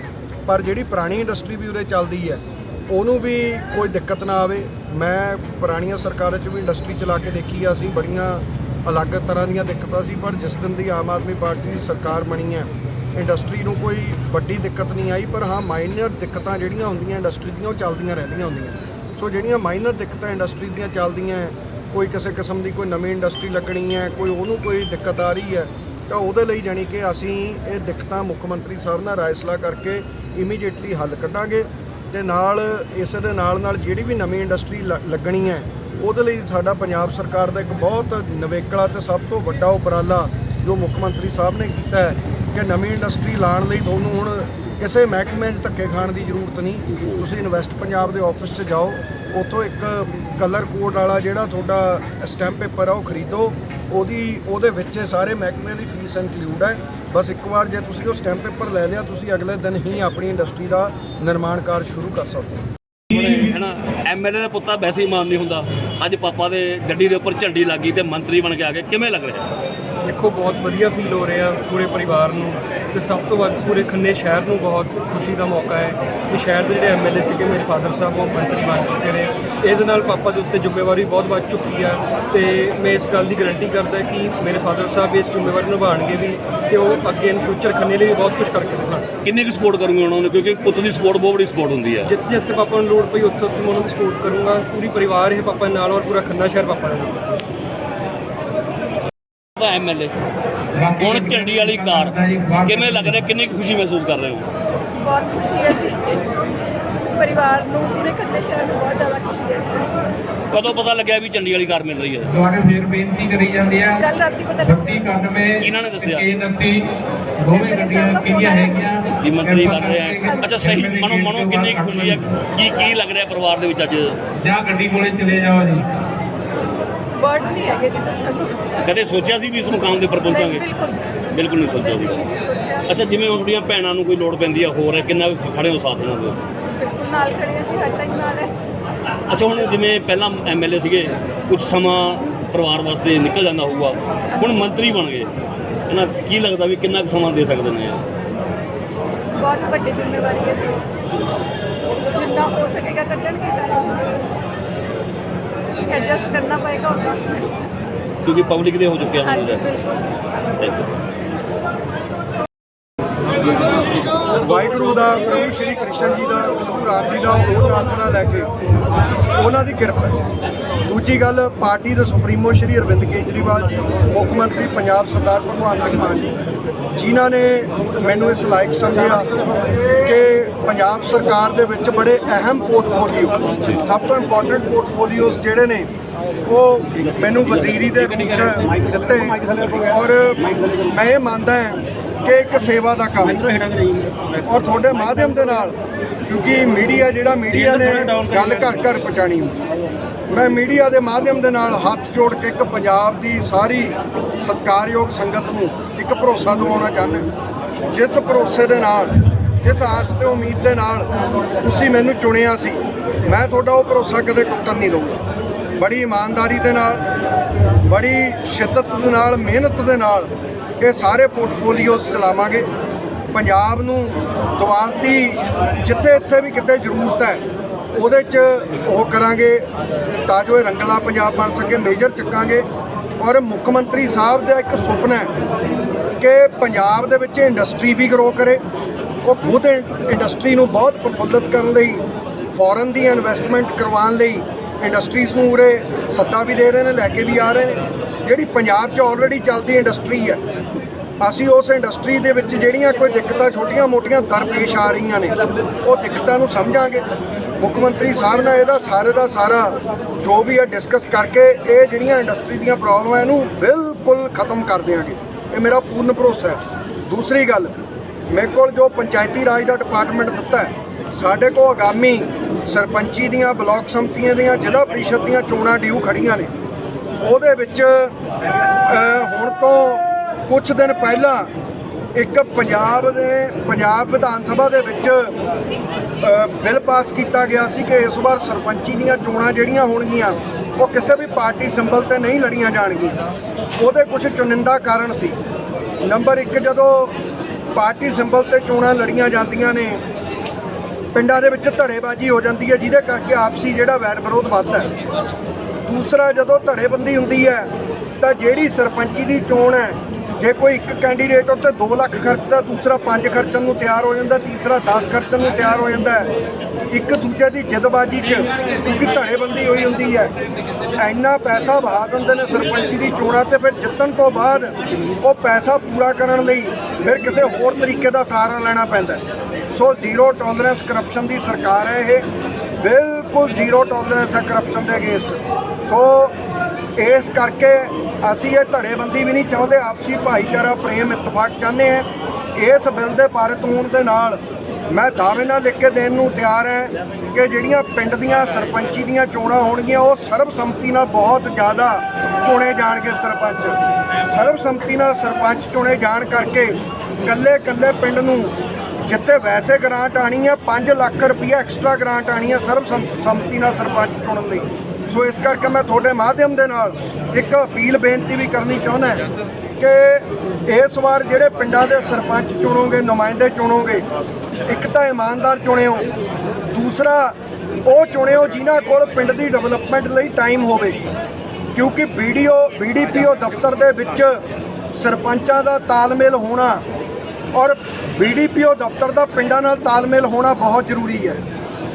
ਪਰ ਜਿਹੜੀ ਪੁਰਾਣੀ ਇੰਡਸਟਰੀ ਵੀ ਉਰੇ ਚੱਲਦੀ ਹੈ ਉਹਨੂੰ ਵੀ ਕੋਈ ਦਿੱਕਤ ਨਾ ਆਵੇ। ਮੈਂ ਪੁਰਾਣੀਆਂ ਸਰਕਾਰਾਂ 'ਚ ਵੀ ਇੰਡਸਟਰੀ ਚਲਾ ਕੇ ਦੇਖੀ ਆ ਅਸੀਂ ਬੜੀਆਂ ਅਲੱਗ ਤਰ੍ਹਾਂ ਦੀਆਂ ਦਿੱਕਤਾਂ ਸੀ ਪਰ ਜਿਸ ਦਿਨ ਦੀ ਆਮ ਆਦਮੀ ਪਾਰਟੀ ਦੀ ਸਰਕਾਰ ਬਣੀ ਹੈ ਇੰਡਸਟਰੀ ਨੂੰ ਕੋਈ ਵੱਡੀ ਦਿੱਕਤ ਨਹੀਂ ਆਈ ਪਰ ਹਾਂ ਮਾਈਨਰ ਦਿੱਕਤਾਂ ਜਿਹੜੀਆਂ ਹੁੰਦੀਆਂ ਇੰਡਸਟਰੀ ਦੀਆਂ ਉਹ ਚੱਲਦੀਆਂ ਰਹਿੰਦੀਆਂ ਹੁੰਦੀਆਂ। ਸੋ ਜਿਹੜੀਆਂ ਮਾਈਨਰ ਦਿੱਕਤਾਂ ਇੰਡਸਟਰੀ ਦੀਆਂ ਚੱਲਦੀਆਂ ਹੈ, ਕੋਈ ਕਿਸੇ ਕਿਸਮ ਦੀ ਕੋਈ ਨਵੀਂ ਇੰਡਸਟਰੀ ਲੱਗਣੀ ਹੈ ਕੋਈ ਉਹਨੂੰ ਕੋਈ ਦਿੱਕਤ ਆ ਰਹੀ ਹੈ ਤਾਂ ਉਹਦੇ ਲਈ ਜਾਣੀ ਕਿ ਅਸੀਂ ਇਹ ਦਿੱਕਤਾਂ ਮੁੱਖ ਮੰਤਰੀ ਸਾਹਿਬ ਨਾਲ ਰਾਏ ਸਲਾਹ ਕਰਕੇ ਇਮੀਡੀਏਟਲੀ ਹੱਲ ਕੱਢਾਂਗੇ। ਤੇ ਨਾਲ, ਇਸ ਦੇ ਨਾਲ ਨਾਲ ਜਿਹੜੀ ਵੀ ਨਵੀਂ ਇੰਡਸਟਰੀ ਲ- ਲੱਗਣੀ ਹੈ, ਉਹਦੇ ਲਈ ਸਾਡਾ ਪੰਜਾਬ ਸਰਕਾਰ ਦਾ ਇੱਕ ਬਹੁਤ ਨਵੇਕਲਾ ਤੇ ਸਭ ਤੋਂ ਵੱਡਾ ਉਪਰਾਲਾ ਜੋ ਮੁੱਖ ਮੰਤਰੀ ਸਾਹਿਬ ਨੇ ਕੀਤਾ ਹੈ, ਕਿ ਨਵੀਂ ਇੰਡਸਟਰੀ ਲਾਉਣ ਲਈ ਤੁਹਾਨੂੰ ਹੁਣ ਕਿਸੇ ਮਹਿਕਮੇ 'ਚ ਧੱਕੇ ਖਾਣ ਦੀ ਜ਼ਰੂਰਤ ਨਹੀਂ। ਤੁਸੀਂ ਇਨਵੈਸਟ ਪੰਜਾਬ ਦੇ ਆਫਿਸ 'ਚ ਜਾਓ, ਉੱਥੋਂ ਇੱਕ ਕਲਰ ਕੋਡ ਵਾਲਾ ਜਿਹੜਾ ਤੁਹਾਡਾ ਸਟੈਂਪ ਪੇਪਰ ਆ, ਉਹ ਖਰੀਦੋ, ਉਹਦੀ, ਉਹਦੇ ਵਿੱਚ ਸਾਰੇ ਮਹਿਕਮੇ ਦੀ ਫੀਸ ਇਨਕਲੂਡ ਹੈ। ਬਸ ਇੱਕ ਵਾਰ ਜੇ ਤੁਸੀਂ ਉਹ ਸਟੈਂਪ ਪੇਪਰ ਲੈ ਲਿਆ ਤੁਸੀਂ ਅਗਲੇ ਦਿਨ ਹੀ ਆਪਣੀ ਇੰਡਸਟਰੀ ਦਾ ਨਿਰਮਾਣ ਕਾਰਜ ਸ਼ੁਰੂ ਕਰ ਸਕਦੇ ਹੋ। ਹੈ ਨਾ ਐਮਐਲਏ ਦਾ ਪੁੱਤਾ ਵੈਸੇ ਹੀ ਮਾਨ ਨਹੀਂ ਹੁੰਦਾ। ਅੱਜ ਪਾਪਾ ਦੇ ਗੱਡੀ ਦੇ ਉੱਪਰ ਝੰਡੀ ਲੱਗੀ ਤੇ ਮੰਤਰੀ ਬਣ ਕੇ ਆ ਗਏ। ਕਿਵੇਂ ਲੱਗ ਰਿਹਾ? ਦੇਖੋ ਬਹੁਤ ਵਧੀਆ ਫੀਲ ਹੋ ਰਿਹਾ ਪੂਰੇ ਪਰਿਵਾਰ ਨੂੰ ਤੇ ਸਭ ਤੋਂ ਵੱਧ ਪੂਰੇ ਖੰਨੇ ਸ਼ਹਿਰ ਨੂੰ ਬਹੁਤ ਖੁਸ਼ੀ ਦਾ ਮੌਕਾ ਹੈ ਕਿ ਸ਼ਹਿਰ ਦੇ ਜਿਹੜੇ ਐਮਐਲਏ ਸੀਗੇ ਮੇਰੇ ਫਾਦਰ ਸਾਹਿਬ ਉਹ ਮੰਤਰੀ ਬਣ ਚੁੱਕੇ ਨੇ। ਇਹਦੇ ਨਾਲ ਪਾਪਾ ਦੇ ਉੱਤੇ ਜ਼ਿੰਮੇਵਾਰੀ ਬਹੁਤ ਵੱਧ ਚੁੱਕੀ ਆ ਤੇ ਮੈਂ ਇਸ ਗੱਲ ਦੀ ਗਾਰੰਟੀ ਕਰਦਾ ਕਿ ਮੇਰੇ ਫਾਦਰ ਸਾਹਿਬ ਇਸ ਜ਼ਿੰਮੇਵਾਰੀ ਨਿਭਾਉਣਗੇ ਵੀ ਤੇ ਉਹ ਅੱਗੇ ਇਨ ਫਿਊਚਰ ਖੰਨੇ ਲਈ ਵੀ ਬਹੁਤ ਕੁਝ ਕਰਕੇ ਦਿਖਾਉਣਗੇ ਕਿੰਨੀ ਕੁ ਸਪੋਰਟ ਕਰੂੰਗੇ ਉਹਨਾਂ ਨੂੰ? ਕਿਉਂਕਿ ਪੁੱਤ ਦੀ ਸਪੋਰਟ ਬਹੁਤ ਬੜੀ ਸਪੋਰਟ ਹੁੰਦੀ ਹੈ ਜਿੱਥੇ ਜਿੱਥੇ ਪਾਪਾ ਨੂੰ ਲੋੜ ਪਈ ਉੱਥੇ ਉੱਥੇ ਮੈਂ ਉਹਨਾਂ ਦੀ ਸਪੋਰਟ ਕਰੂੰਗਾ। ਪੂਰੀ ਪਰਿਵਾਰ ਇਹ ਪਾਪਾ ਦੇ ਨਾਲ ਔਰ ਪੂਰਾ ਖੰਨਾ ਸ਼ਹਿਰ ਪਾਪਾ ਦੇ ਨਾਲ। ਦਾ ਐਮਐਲਏ ਹੁਣ ਝੰਡੀ ਵਾਲੀ ਕਾਰ। ਕਿਵੇਂ ਲੱਗ ਰਿਹਾ? ਕਿੰਨੀ ਕੁ ਖੁਸ਼ੀ ਮਹਿਸੂਸ ਕਰ ਰਹੇ ਹੋ? ਬਹੁਤ ਖੁਸ਼ੀ ਹੈ ਜੀ। ਪਰਿਵਾਰ ਨੂੰ ਪੂਰੇ ਖੱਤੇ ਸ਼ਹਿਰ ਨੂੰ ਬਹੁਤ ਜ਼ਿਆਦਾ ਖੁਸ਼ੀ ਹੈ। ਜੀ ਕਦੋਂ ਪਤਾ ਲੱਗਿਆ ਵੀ ਝੰਡੀ ਵਾਲੀ ਕਾਰ ਮਿਲ ਰਹੀ ਹੈ? ਦੁਆਰੇ ਫੇਰ ਬੇਨਤੀ ਕਰੀ ਜਾਂਦੀ ਹੈ ਕੱਲ ਰਾਤੀ ਪਤਾ ਲੱਗਾ 3291 ਕਿਹਨਾਂ ਨੇ ਦੱਸਿਆ? ਕੇ 29 ਦੋਵੇਂ ਗੱਡੀਆਂ ਕਿੰਨੀਆਂ ਹੈਗੀਆਂ? ਵੀ ਮੰਤਰੀ ਬਣ ਰਹੇ ਆ ਅੱਛਾ ਸਹੀ। ਮਨੋ ਮਨੋ ਕਿੰਨੀ ਖੁਸ਼ੀ ਹੈ? ਕੀ ਕੀ ਲੱਗ ਰਿਹਾ ਪਰਿਵਾਰ ਦੇ ਵਿੱਚ ਅੱਜ? ਜਾਂ ਗੱਡੀ ਕੋਲੇ ਚਲੇ ਜਾਓ ਜੀ। ਵਰਡਸ ਨਹੀਂ ਹੈਗੇ ਜੀ ਦੱਸਣ ਨੂੰ ਕਦੇ ਸੋਚਿਆ ਸੀ ਵੀ ਇਸ ਮੁਕਾਮ ਦੇ ਉੱਪਰ ਪਹੁੰਚਾਂਗੇ? ਬਿਲਕੁਲ। ਬਿਲਕੁਲ ਨਹੀਂ ਸੋਚਿਆ ਸੀ ਅੱਛਾ ਜਿਵੇਂ ਤੁਹਾਡੀਆਂ ਭੈਣਾਂ ਨੂੰ ਕੋਈ ਲੋੜ ਪੈਂਦੀ ਆ ਹੋਰ ਹੈ ਕਿੰਨਾ ਕੁ ਖੜੇ ਹੋ ਸਾਥ ਬਿਲਕੁਲ ਨਾਲ ਖੜੇ ਹਾਂ ਜੀ ਹਰ ਟਾਈਮ ਨਾਲ ਹੈ। ਅੱਛਾ ਹੁਣ ਜਿਵੇਂ ਪਹਿਲਾਂ ਐਮਐਲਏ ਸੀਗੇ ਕੁਝ ਸਮਾਂ ਪਰਿਵਾਰ ਵਾਸਤੇ ਨਿਕਲ ਜਾਂਦਾ ਹੋਊਗਾ ਹੁਣ ਮੰਤਰੀ ਬਣ ਗਏ। ਇਹਨਾਂ ਕੀ ਲੱਗਦਾ ਵੀ ਕਿੰਨਾ ਕੁ ਸਮਾਂ ਦੇ ਸਕਦੇ ਨੇ? ਬਹੁਤ ਵੱਡੀ ਜ਼ਿੰਮੇਵਾਰੀ ਹੈ ਜੀ। ਜਿੰਨਾ ਹੋ ਸਕੇਗਾ ਕੱਢਣਗੇ ਐਡਜਸਟ ਕਰਨਾ ਪਏਗਾ ਉਹਦਾ ਕਿਉਂਕਿ ਪਬਲਿਕ ਦੇ ਹੋ ਚੁੱਕਿਆ ਹਾਂਜੀ ਬਿਲਕੁਲ। ਵਾਹਿਗੁਰੂ ਦਾ, ਪ੍ਰਭੂ ਸ਼੍ਰੀ ਕ੍ਰਿਸ਼ਨ ਜੀ ਦਾ ਪ੍ਰਭੂ ਰਾਮ ਜੀ ਦਾ ਉਹ ਆਸਰਾ ਲੈ ਕੇ ਉਹਨਾਂ ਦੀ ਕਿਰਪਾ ਦੂਜੀ ਗੱਲ, ਪਾਰਟੀ ਦੇ ਸੁਪਰੀਮੋ ਸ਼੍ਰੀ ਅਰਵਿੰਦ ਕੇਜਰੀਵਾਲ ਜੀ, ਮੁੱਖ ਮੰਤਰੀ ਪੰਜਾਬ ਸਰਦਾਰ ਭਗਵੰਤ ਸਿੰਘ ਮਾਨ ਜੀ, ਜਿਨ੍ਹਾਂ ਨੇ ਮੈਨੂੰ ਇਸ ਲਾਇਕ ਸਮਝਿਆ ਕਿ ਪੰਜਾਬ ਸਰਕਾਰ ਦੇ ਵਿੱਚ ਬੜੇ ਅਹਿਮ ਪੋਰਟਫੋਲੀਓ, ਸਭ ਤੋਂ ਇੰਪੋਰਟੈਂਟ ਪੋਰਟਫੋਲੀਓਸ ਜਿਹੜੇ ਨੇ, ਉਹ ਮੈਨੂੰ ਵਜ਼ੀਰੀ ਦੇ ਵਿੱਚ ਦਿੱਤੇ ਔਰ ਮੈਂ ਇਹ ਮੰਨਦਾ ਹਾਂ ਕਿ ਇੱਕ ਸੇਵਾ ਦਾ ਕੰਮ। ਔਰ ਤੁਹਾਡੇ ਮਾਧਿਅਮ ਦੇ ਨਾਲ ਕਿਉਂਕਿ ਮੀਡੀਆ ਜਿਹੜਾ ਮੀਡੀਆ ਨੇ ਗੱਲ ਘਰ ਘਰ ਪਹੁੰਚਾਣੀ ਮੈਂ ਮੀਡੀਆ ਦੇ ਮਾਧਿਅਮ ਦੇ ਨਾਲ ਹੱਥ ਜੋੜ ਕੇ ਇੱਕ ਪੰਜਾਬ ਦੀ ਸਾਰੀ ਸਤਿਕਾਰਯੋਗ ਸੰਗਤ ਨੂੰ ਇੱਕ ਭਰੋਸਾ ਦਿਵਾਉਣਾ ਚਾਹੁੰਦਾ ਜਿਸ ਭਰੋਸੇ ਦੇ ਨਾਲ ਜਿਸ ਆਸ ਤੇ ਉਮੀਦ ਦੇ ਨਾਲ ਤੁਸੀਂ ਮੈਨੂੰ ਚੁਣਿਆ ਸੀ ਮੈਂ ਤੁਹਾਡਾ ਉਹ ਭਰੋਸਾ ਕਦੇ ਟੁੱਟਣ ਨਹੀਂ ਦਊਂਗਾ। ਬੜੀ ਇਮਾਨਦਾਰੀ ਦੇ ਨਾਲ ਬੜੀ ਸ਼ਿੱਦਤ ਦੇ ਨਾਲ ਮਿਹਨਤ ਦੇ ਨਾਲ ਇਹ ਸਾਰੇ ਪੋਰਟਫੋਲੀਓਸ ਚਲਾਵਾਂਗੇ। ਪੰਜਾਬ ਨੂੰ ਦੁਆਰਤੀ ਜਿੱਥੇ ਇੱਥੇ ਵੀ ਕਿਤੇ ਜ਼ਰੂਰਤ ਹੈ, ਉਹਦੇ 'ਚ ਉਹ ਕਰਾਂਗੇ ਤਾਂ ਜੋ ਇਹ ਰੰਗਲਾ ਪੰਜਾਬ ਬਣ ਸਕੇ, ਮੇਜਰ ਚੱਕਾਂਗੇ। ਔਰ ਮੁੱਖ ਮੰਤਰੀ ਸਾਹਿਬ ਦਾ ਇੱਕ ਸੁਪਨਾ ਹੈ ਕਿ ਪੰਜਾਬ ਦੇ ਵਿੱਚ ਇੰਡਸਟਰੀ ਵੀ ਗਰੋ ਕਰੇ। ਉਹ ਖੁਦ ਇੰਡਸਟਰੀ ਨੂੰ ਬਹੁਤ ਪ੍ਰਫੁੱਲਤ ਕਰਨ ਲਈ ਫੋਰਨ ਦੀ ਇਨਵੈਸਟਮੈਂਟ ਕਰਵਾਉਣ ਲਈ ਇੰਡਸਟਰੀਜ਼ ਨੂੰ ਉਰੇ ਸੱਦਾ ਵੀ ਦੇ ਰਹੇ ਨੇ, ਲੈ ਕੇ ਵੀ ਆ ਰਹੇ ਨੇ। ਜਿਹੜੀ ਪੰਜਾਬ 'ਚ ਆਲਰੇਡੀ ਚੱਲਦੀ ਇੰਡਸਟਰੀ ਹੈ, ਅਸੀਂ ਉਸ ਇੰਡਸਟਰੀ ਦੇ ਵਿੱਚ ਜਿਹੜੀਆਂ ਕੋਈ ਦਿੱਕਤਾਂ ਛੋਟੀਆਂ-ਮੋਟੀਆਂ ਦਰਪੇਸ਼ ਆ ਰਹੀਆਂ ਨੇ, ਉਹ ਦਿੱਕਤਾਂ ਨੂੰ ਸਮਝਾਂਗੇ। ਮੁੱਖ ਮੰਤਰੀ ਸਾਹਿਬ ਨਾਲ ਇਹਦਾ ਸਾਰੇ ਦਾ ਸਾਰਾ ਜੋ ਵੀ ਹੈ ਡਿਸਕਸ ਕਰਕੇ ਇਹ ਜਿਹੜੀਆਂ ਇੰਡਸਟਰੀ ਦੀਆਂ ਪ੍ਰੋਬਲਮਾਂ ਇਹਨੂੰ ਬਿਲਕੁਲ ਖਤਮ ਕਰ ਦਿਆਂਗੇ। ਇਹ ਮੇਰਾ ਪੂਰਨ ਭਰੋਸਾ ਹੈ। ਦੂਸਰੀ ਗੱਲ, ਮੇਰੇ ਕੋਲ ਜੋ ਪੰਚਾਇਤੀ ਰਾਜ ਦਾ ਡਿਪਾਰਟਮੈਂਟ ਦਿੱਤਾ ਹੈ, ਸਾਡੇ ਕੋਲ ਆਗਾਮੀ ਸਰਪੰਚੀ ਦੀਆਂ, ਬਲਾਕ ਸਮਤੀਆਂ ਦੀਆਂ, ਜ਼ਿਲ੍ਹਾ ਪ੍ਰੀਸ਼ਦ ਦੀਆਂ ਚੋਣਾਂ ਡਿਊ ਖੜੀਆਂ ਨੇ। ਉਹਦੇ ਵਿੱਚ ਹੁਣ ਤੋਂ ਕੁਝ ਦਿਨ ਪਹਿਲਾਂ ਇੱਕ ਪੰਜਾਬ ਦੇ, ਪੰਜਾਬ ਵਿਧਾਨ ਸਭਾ ਦੇ ਵਿੱਚ ਬਿੱਲ ਪਾਸ ਕੀਤਾ ਗਿਆ ਸੀ ਕਿ ਇਸ ਵਾਰ ਸਰਪੰਚੀ ਦੀਆਂ ਚੋਣਾਂ ਜਿਹੜੀਆਂ ਹੋਣਗੀਆਂ, ਉਹ ਕਿਸੇ ਵੀ ਪਾਰਟੀ ਸਿੰਬਲ ਤੇ ਨਹੀਂ ਲੜੀਆਂ ਜਾਣਗੀਆਂ। ਉਹਦੇ ਕੁਝ ਚੁਨਿੰਦਾ ਕਾਰਨ ਸੀ। ਨੰਬਰ 1 ਜਦੋਂ ਪਾਰਟੀ ਸਿੰਬਲ ਤੇ ਚੋਣਾਂ ਲੜੀਆਂ ਜਾਂਦੀਆਂ ਨੇ, ਪਿੰਡਾਂ ਦੇ ਵਿੱਚ ਧੜੇਬਾਜ਼ੀ ਹੋ ਜਾਂਦੀ ਹੈ, ਜਿਹਦੇ ਕਰਕੇ ਆਪਸੀ ਜਿਹੜਾ ਵੈਰ ਵਿਰੋਧ ਵੱਧਦਾ ਹੈ। ਦੂਸਰਾ ਜਦੋਂ ਧੜੇਬੰਦੀ ਹੁੰਦੀ ਹੈ, ਤਾਂ ਜਿਹੜੀ ਸਰਪੰਚੀ ਦੀ ਚੋਣ ਹੈ, ਜੇ ਕੋਈ ਇੱਕ ਕੈਂਡੀਡੇਟ ਉੱਤੇ 2 ਲੱਖ ਖਰਚਦਾ ਦੂਸਰਾ 5 ਖਰਚਣ ਨੂੰ ਤਿਆਰ ਹੋ ਜਾਂਦਾ, ਤੀਸਰਾ 10 ਖਰਚਣ ਨੂੰ ਤਿਆਰ ਹੋ ਜਾਂਦਾ ਇੱਕ ਦੂਜੇ ਦੀ ਜਿੱਦਬਾਜ਼ੀ 'ਚ ਕਿਉਂਕਿ ਧੜੇਬੰਦੀ ਹੋਈ ਹੁੰਦੀ ਹੈ, ਇੰਨਾ ਪੈਸਾ ਵਹਾ ਦਿੰਦੇ ਨੇ ਸਰਪੰਚੀ ਦੀ ਚੋਣਾਂ ਤੇ, ਫਿਰ ਜਿੱਤਣ ਤੋਂ ਬਾਅਦ ਉਹ ਪੈਸਾ ਪੂਰਾ ਕਰਨ ਲਈ ਫਿਰ ਕਿਸੇ ਹੋਰ ਤਰੀਕੇ ਦਾ ਸਹਾਰਾ ਲੈਣਾ ਪੈਂਦਾ ਸੋ ਜ਼ੀਰੋ ਟੋਲਰੈਂਸ ਕਰਪਸ਼ਨ ਦੀ ਸਰਕਾਰ ਹੈ ਇਹ ਬਿਲ ਬਿਲਕੁਲ ਜ਼ੀਰੋ ਟੋਲਰੈਂਸ ਹੈ ਕਰਪਸ਼ਨ ਦੇ ਅਗੇਂਸਟ ਸੋ ਇਸ ਕਰਕੇ ਅਸੀਂ ਇਹ ਧੜੇਬੰਦੀ ਵੀ ਨਹੀਂ ਚਾਹੁੰਦੇ, ਆਪਸੀ ਭਾਈਚਾਰਾ, ਪ੍ਰੇਮ, ਇਤਫਾਕ ਚਾਹੁੰਦੇ ਹਾਂ। ਇਸ ਬਿੱਲ ਦੇ ਪਾਰਿਤ ਹੋਣ ਦੇ ਨਾਲ ਮੈਂ ਦਾਅਵੇ ਨਾਲ ਲਿਖ ਕੇ ਦੇਣ ਨੂੰ ਤਿਆਰ ਹੈ ਕਿ ਜਿਹੜੀਆਂ ਪਿੰਡ ਦੀਆਂ ਸਰਪੰਚੀ ਦੀਆਂ ਚੋਣਾਂ ਹੋਣਗੀਆਂ, ਉਹ ਸਰਬਸੰਮਤੀ ਨਾਲ ਬਹੁਤ ਜ਼ਿਆਦਾ ਚੁਣੇ ਜਾਣਗੇ ਸਰਪੰਚ। ਸਰਬਸੰਮਤੀ ਨਾਲ ਸਰਪੰਚ ਚੁਣੇ ਜਾਣ ਕਰਕੇ ਕੱਲੇ ਕੱਲੇ ਪਿੰਡ ਨੂੰ ਜਿੱਥੇ ਵੈਸੇ ਗ੍ਰਾਂਟ ਆਣੀ ਆ 5 ਲੱਖ ਰੁਪਈਆ ਐਕਸਟਰਾ ਗ੍ਰਾਂਟ ਆਣੀ ਹੈ ਸਰਬ ਸੰਮਤੀ ਨਾਲ ਸਰਪੰਚ ਚੁਣਨ ਲਈ। ਸੋ ਇਸ ਕਰਕੇ ਮੈਂ ਤੁਹਾਡੇ ਮਾਧਿਅਮ ਦੇ ਨਾਲ ਇੱਕ ਅਪੀਲ ਬੇਨਤੀ ਵੀ ਕਰਨੀ ਚਾਹੁੰਦਾ ਕਿ ਇਸ ਵਾਰ ਜਿਹੜੇ ਪਿੰਡਾਂ ਦੇ ਸਰਪੰਚ ਚੁਣੋਗੇ, ਨੁਮਾਇੰਦੇ ਚੁਣੋਗੇ, ਇੱਕ ਤਾਂ ਇਮਾਨਦਾਰ ਚੁਣਿਓ, ਦੂਸਰਾ ਉਹ ਚੁਣਿਓ ਜਿਨ੍ਹਾਂ ਕੋਲ ਪਿੰਡ ਦੀ ਡਿਵੈਲਪਮੈਂਟ ਲਈ ਟਾਈਮ ਹੋਵੇ। ਕਿਉਂਕਿ ਵੀਡੀਓ ਬੀਡੀਪੀਓ ਦਫ਼ਤਰ ਦੇ ਵਿੱਚ ਸਰਪੰਚਾਂ ਦਾ ਤਾਲਮੇਲ ਹੋਣਾ ਔਰ ਬੀਡੀਪੀਓ ਦਫ਼ਤਰ ਦਾ ਪਿੰਡਾਂ ਨਾਲ ਤਾਲਮੇਲ ਹੋਣਾ ਬਹੁਤ ਜ਼ਰੂਰੀ ਹੈ।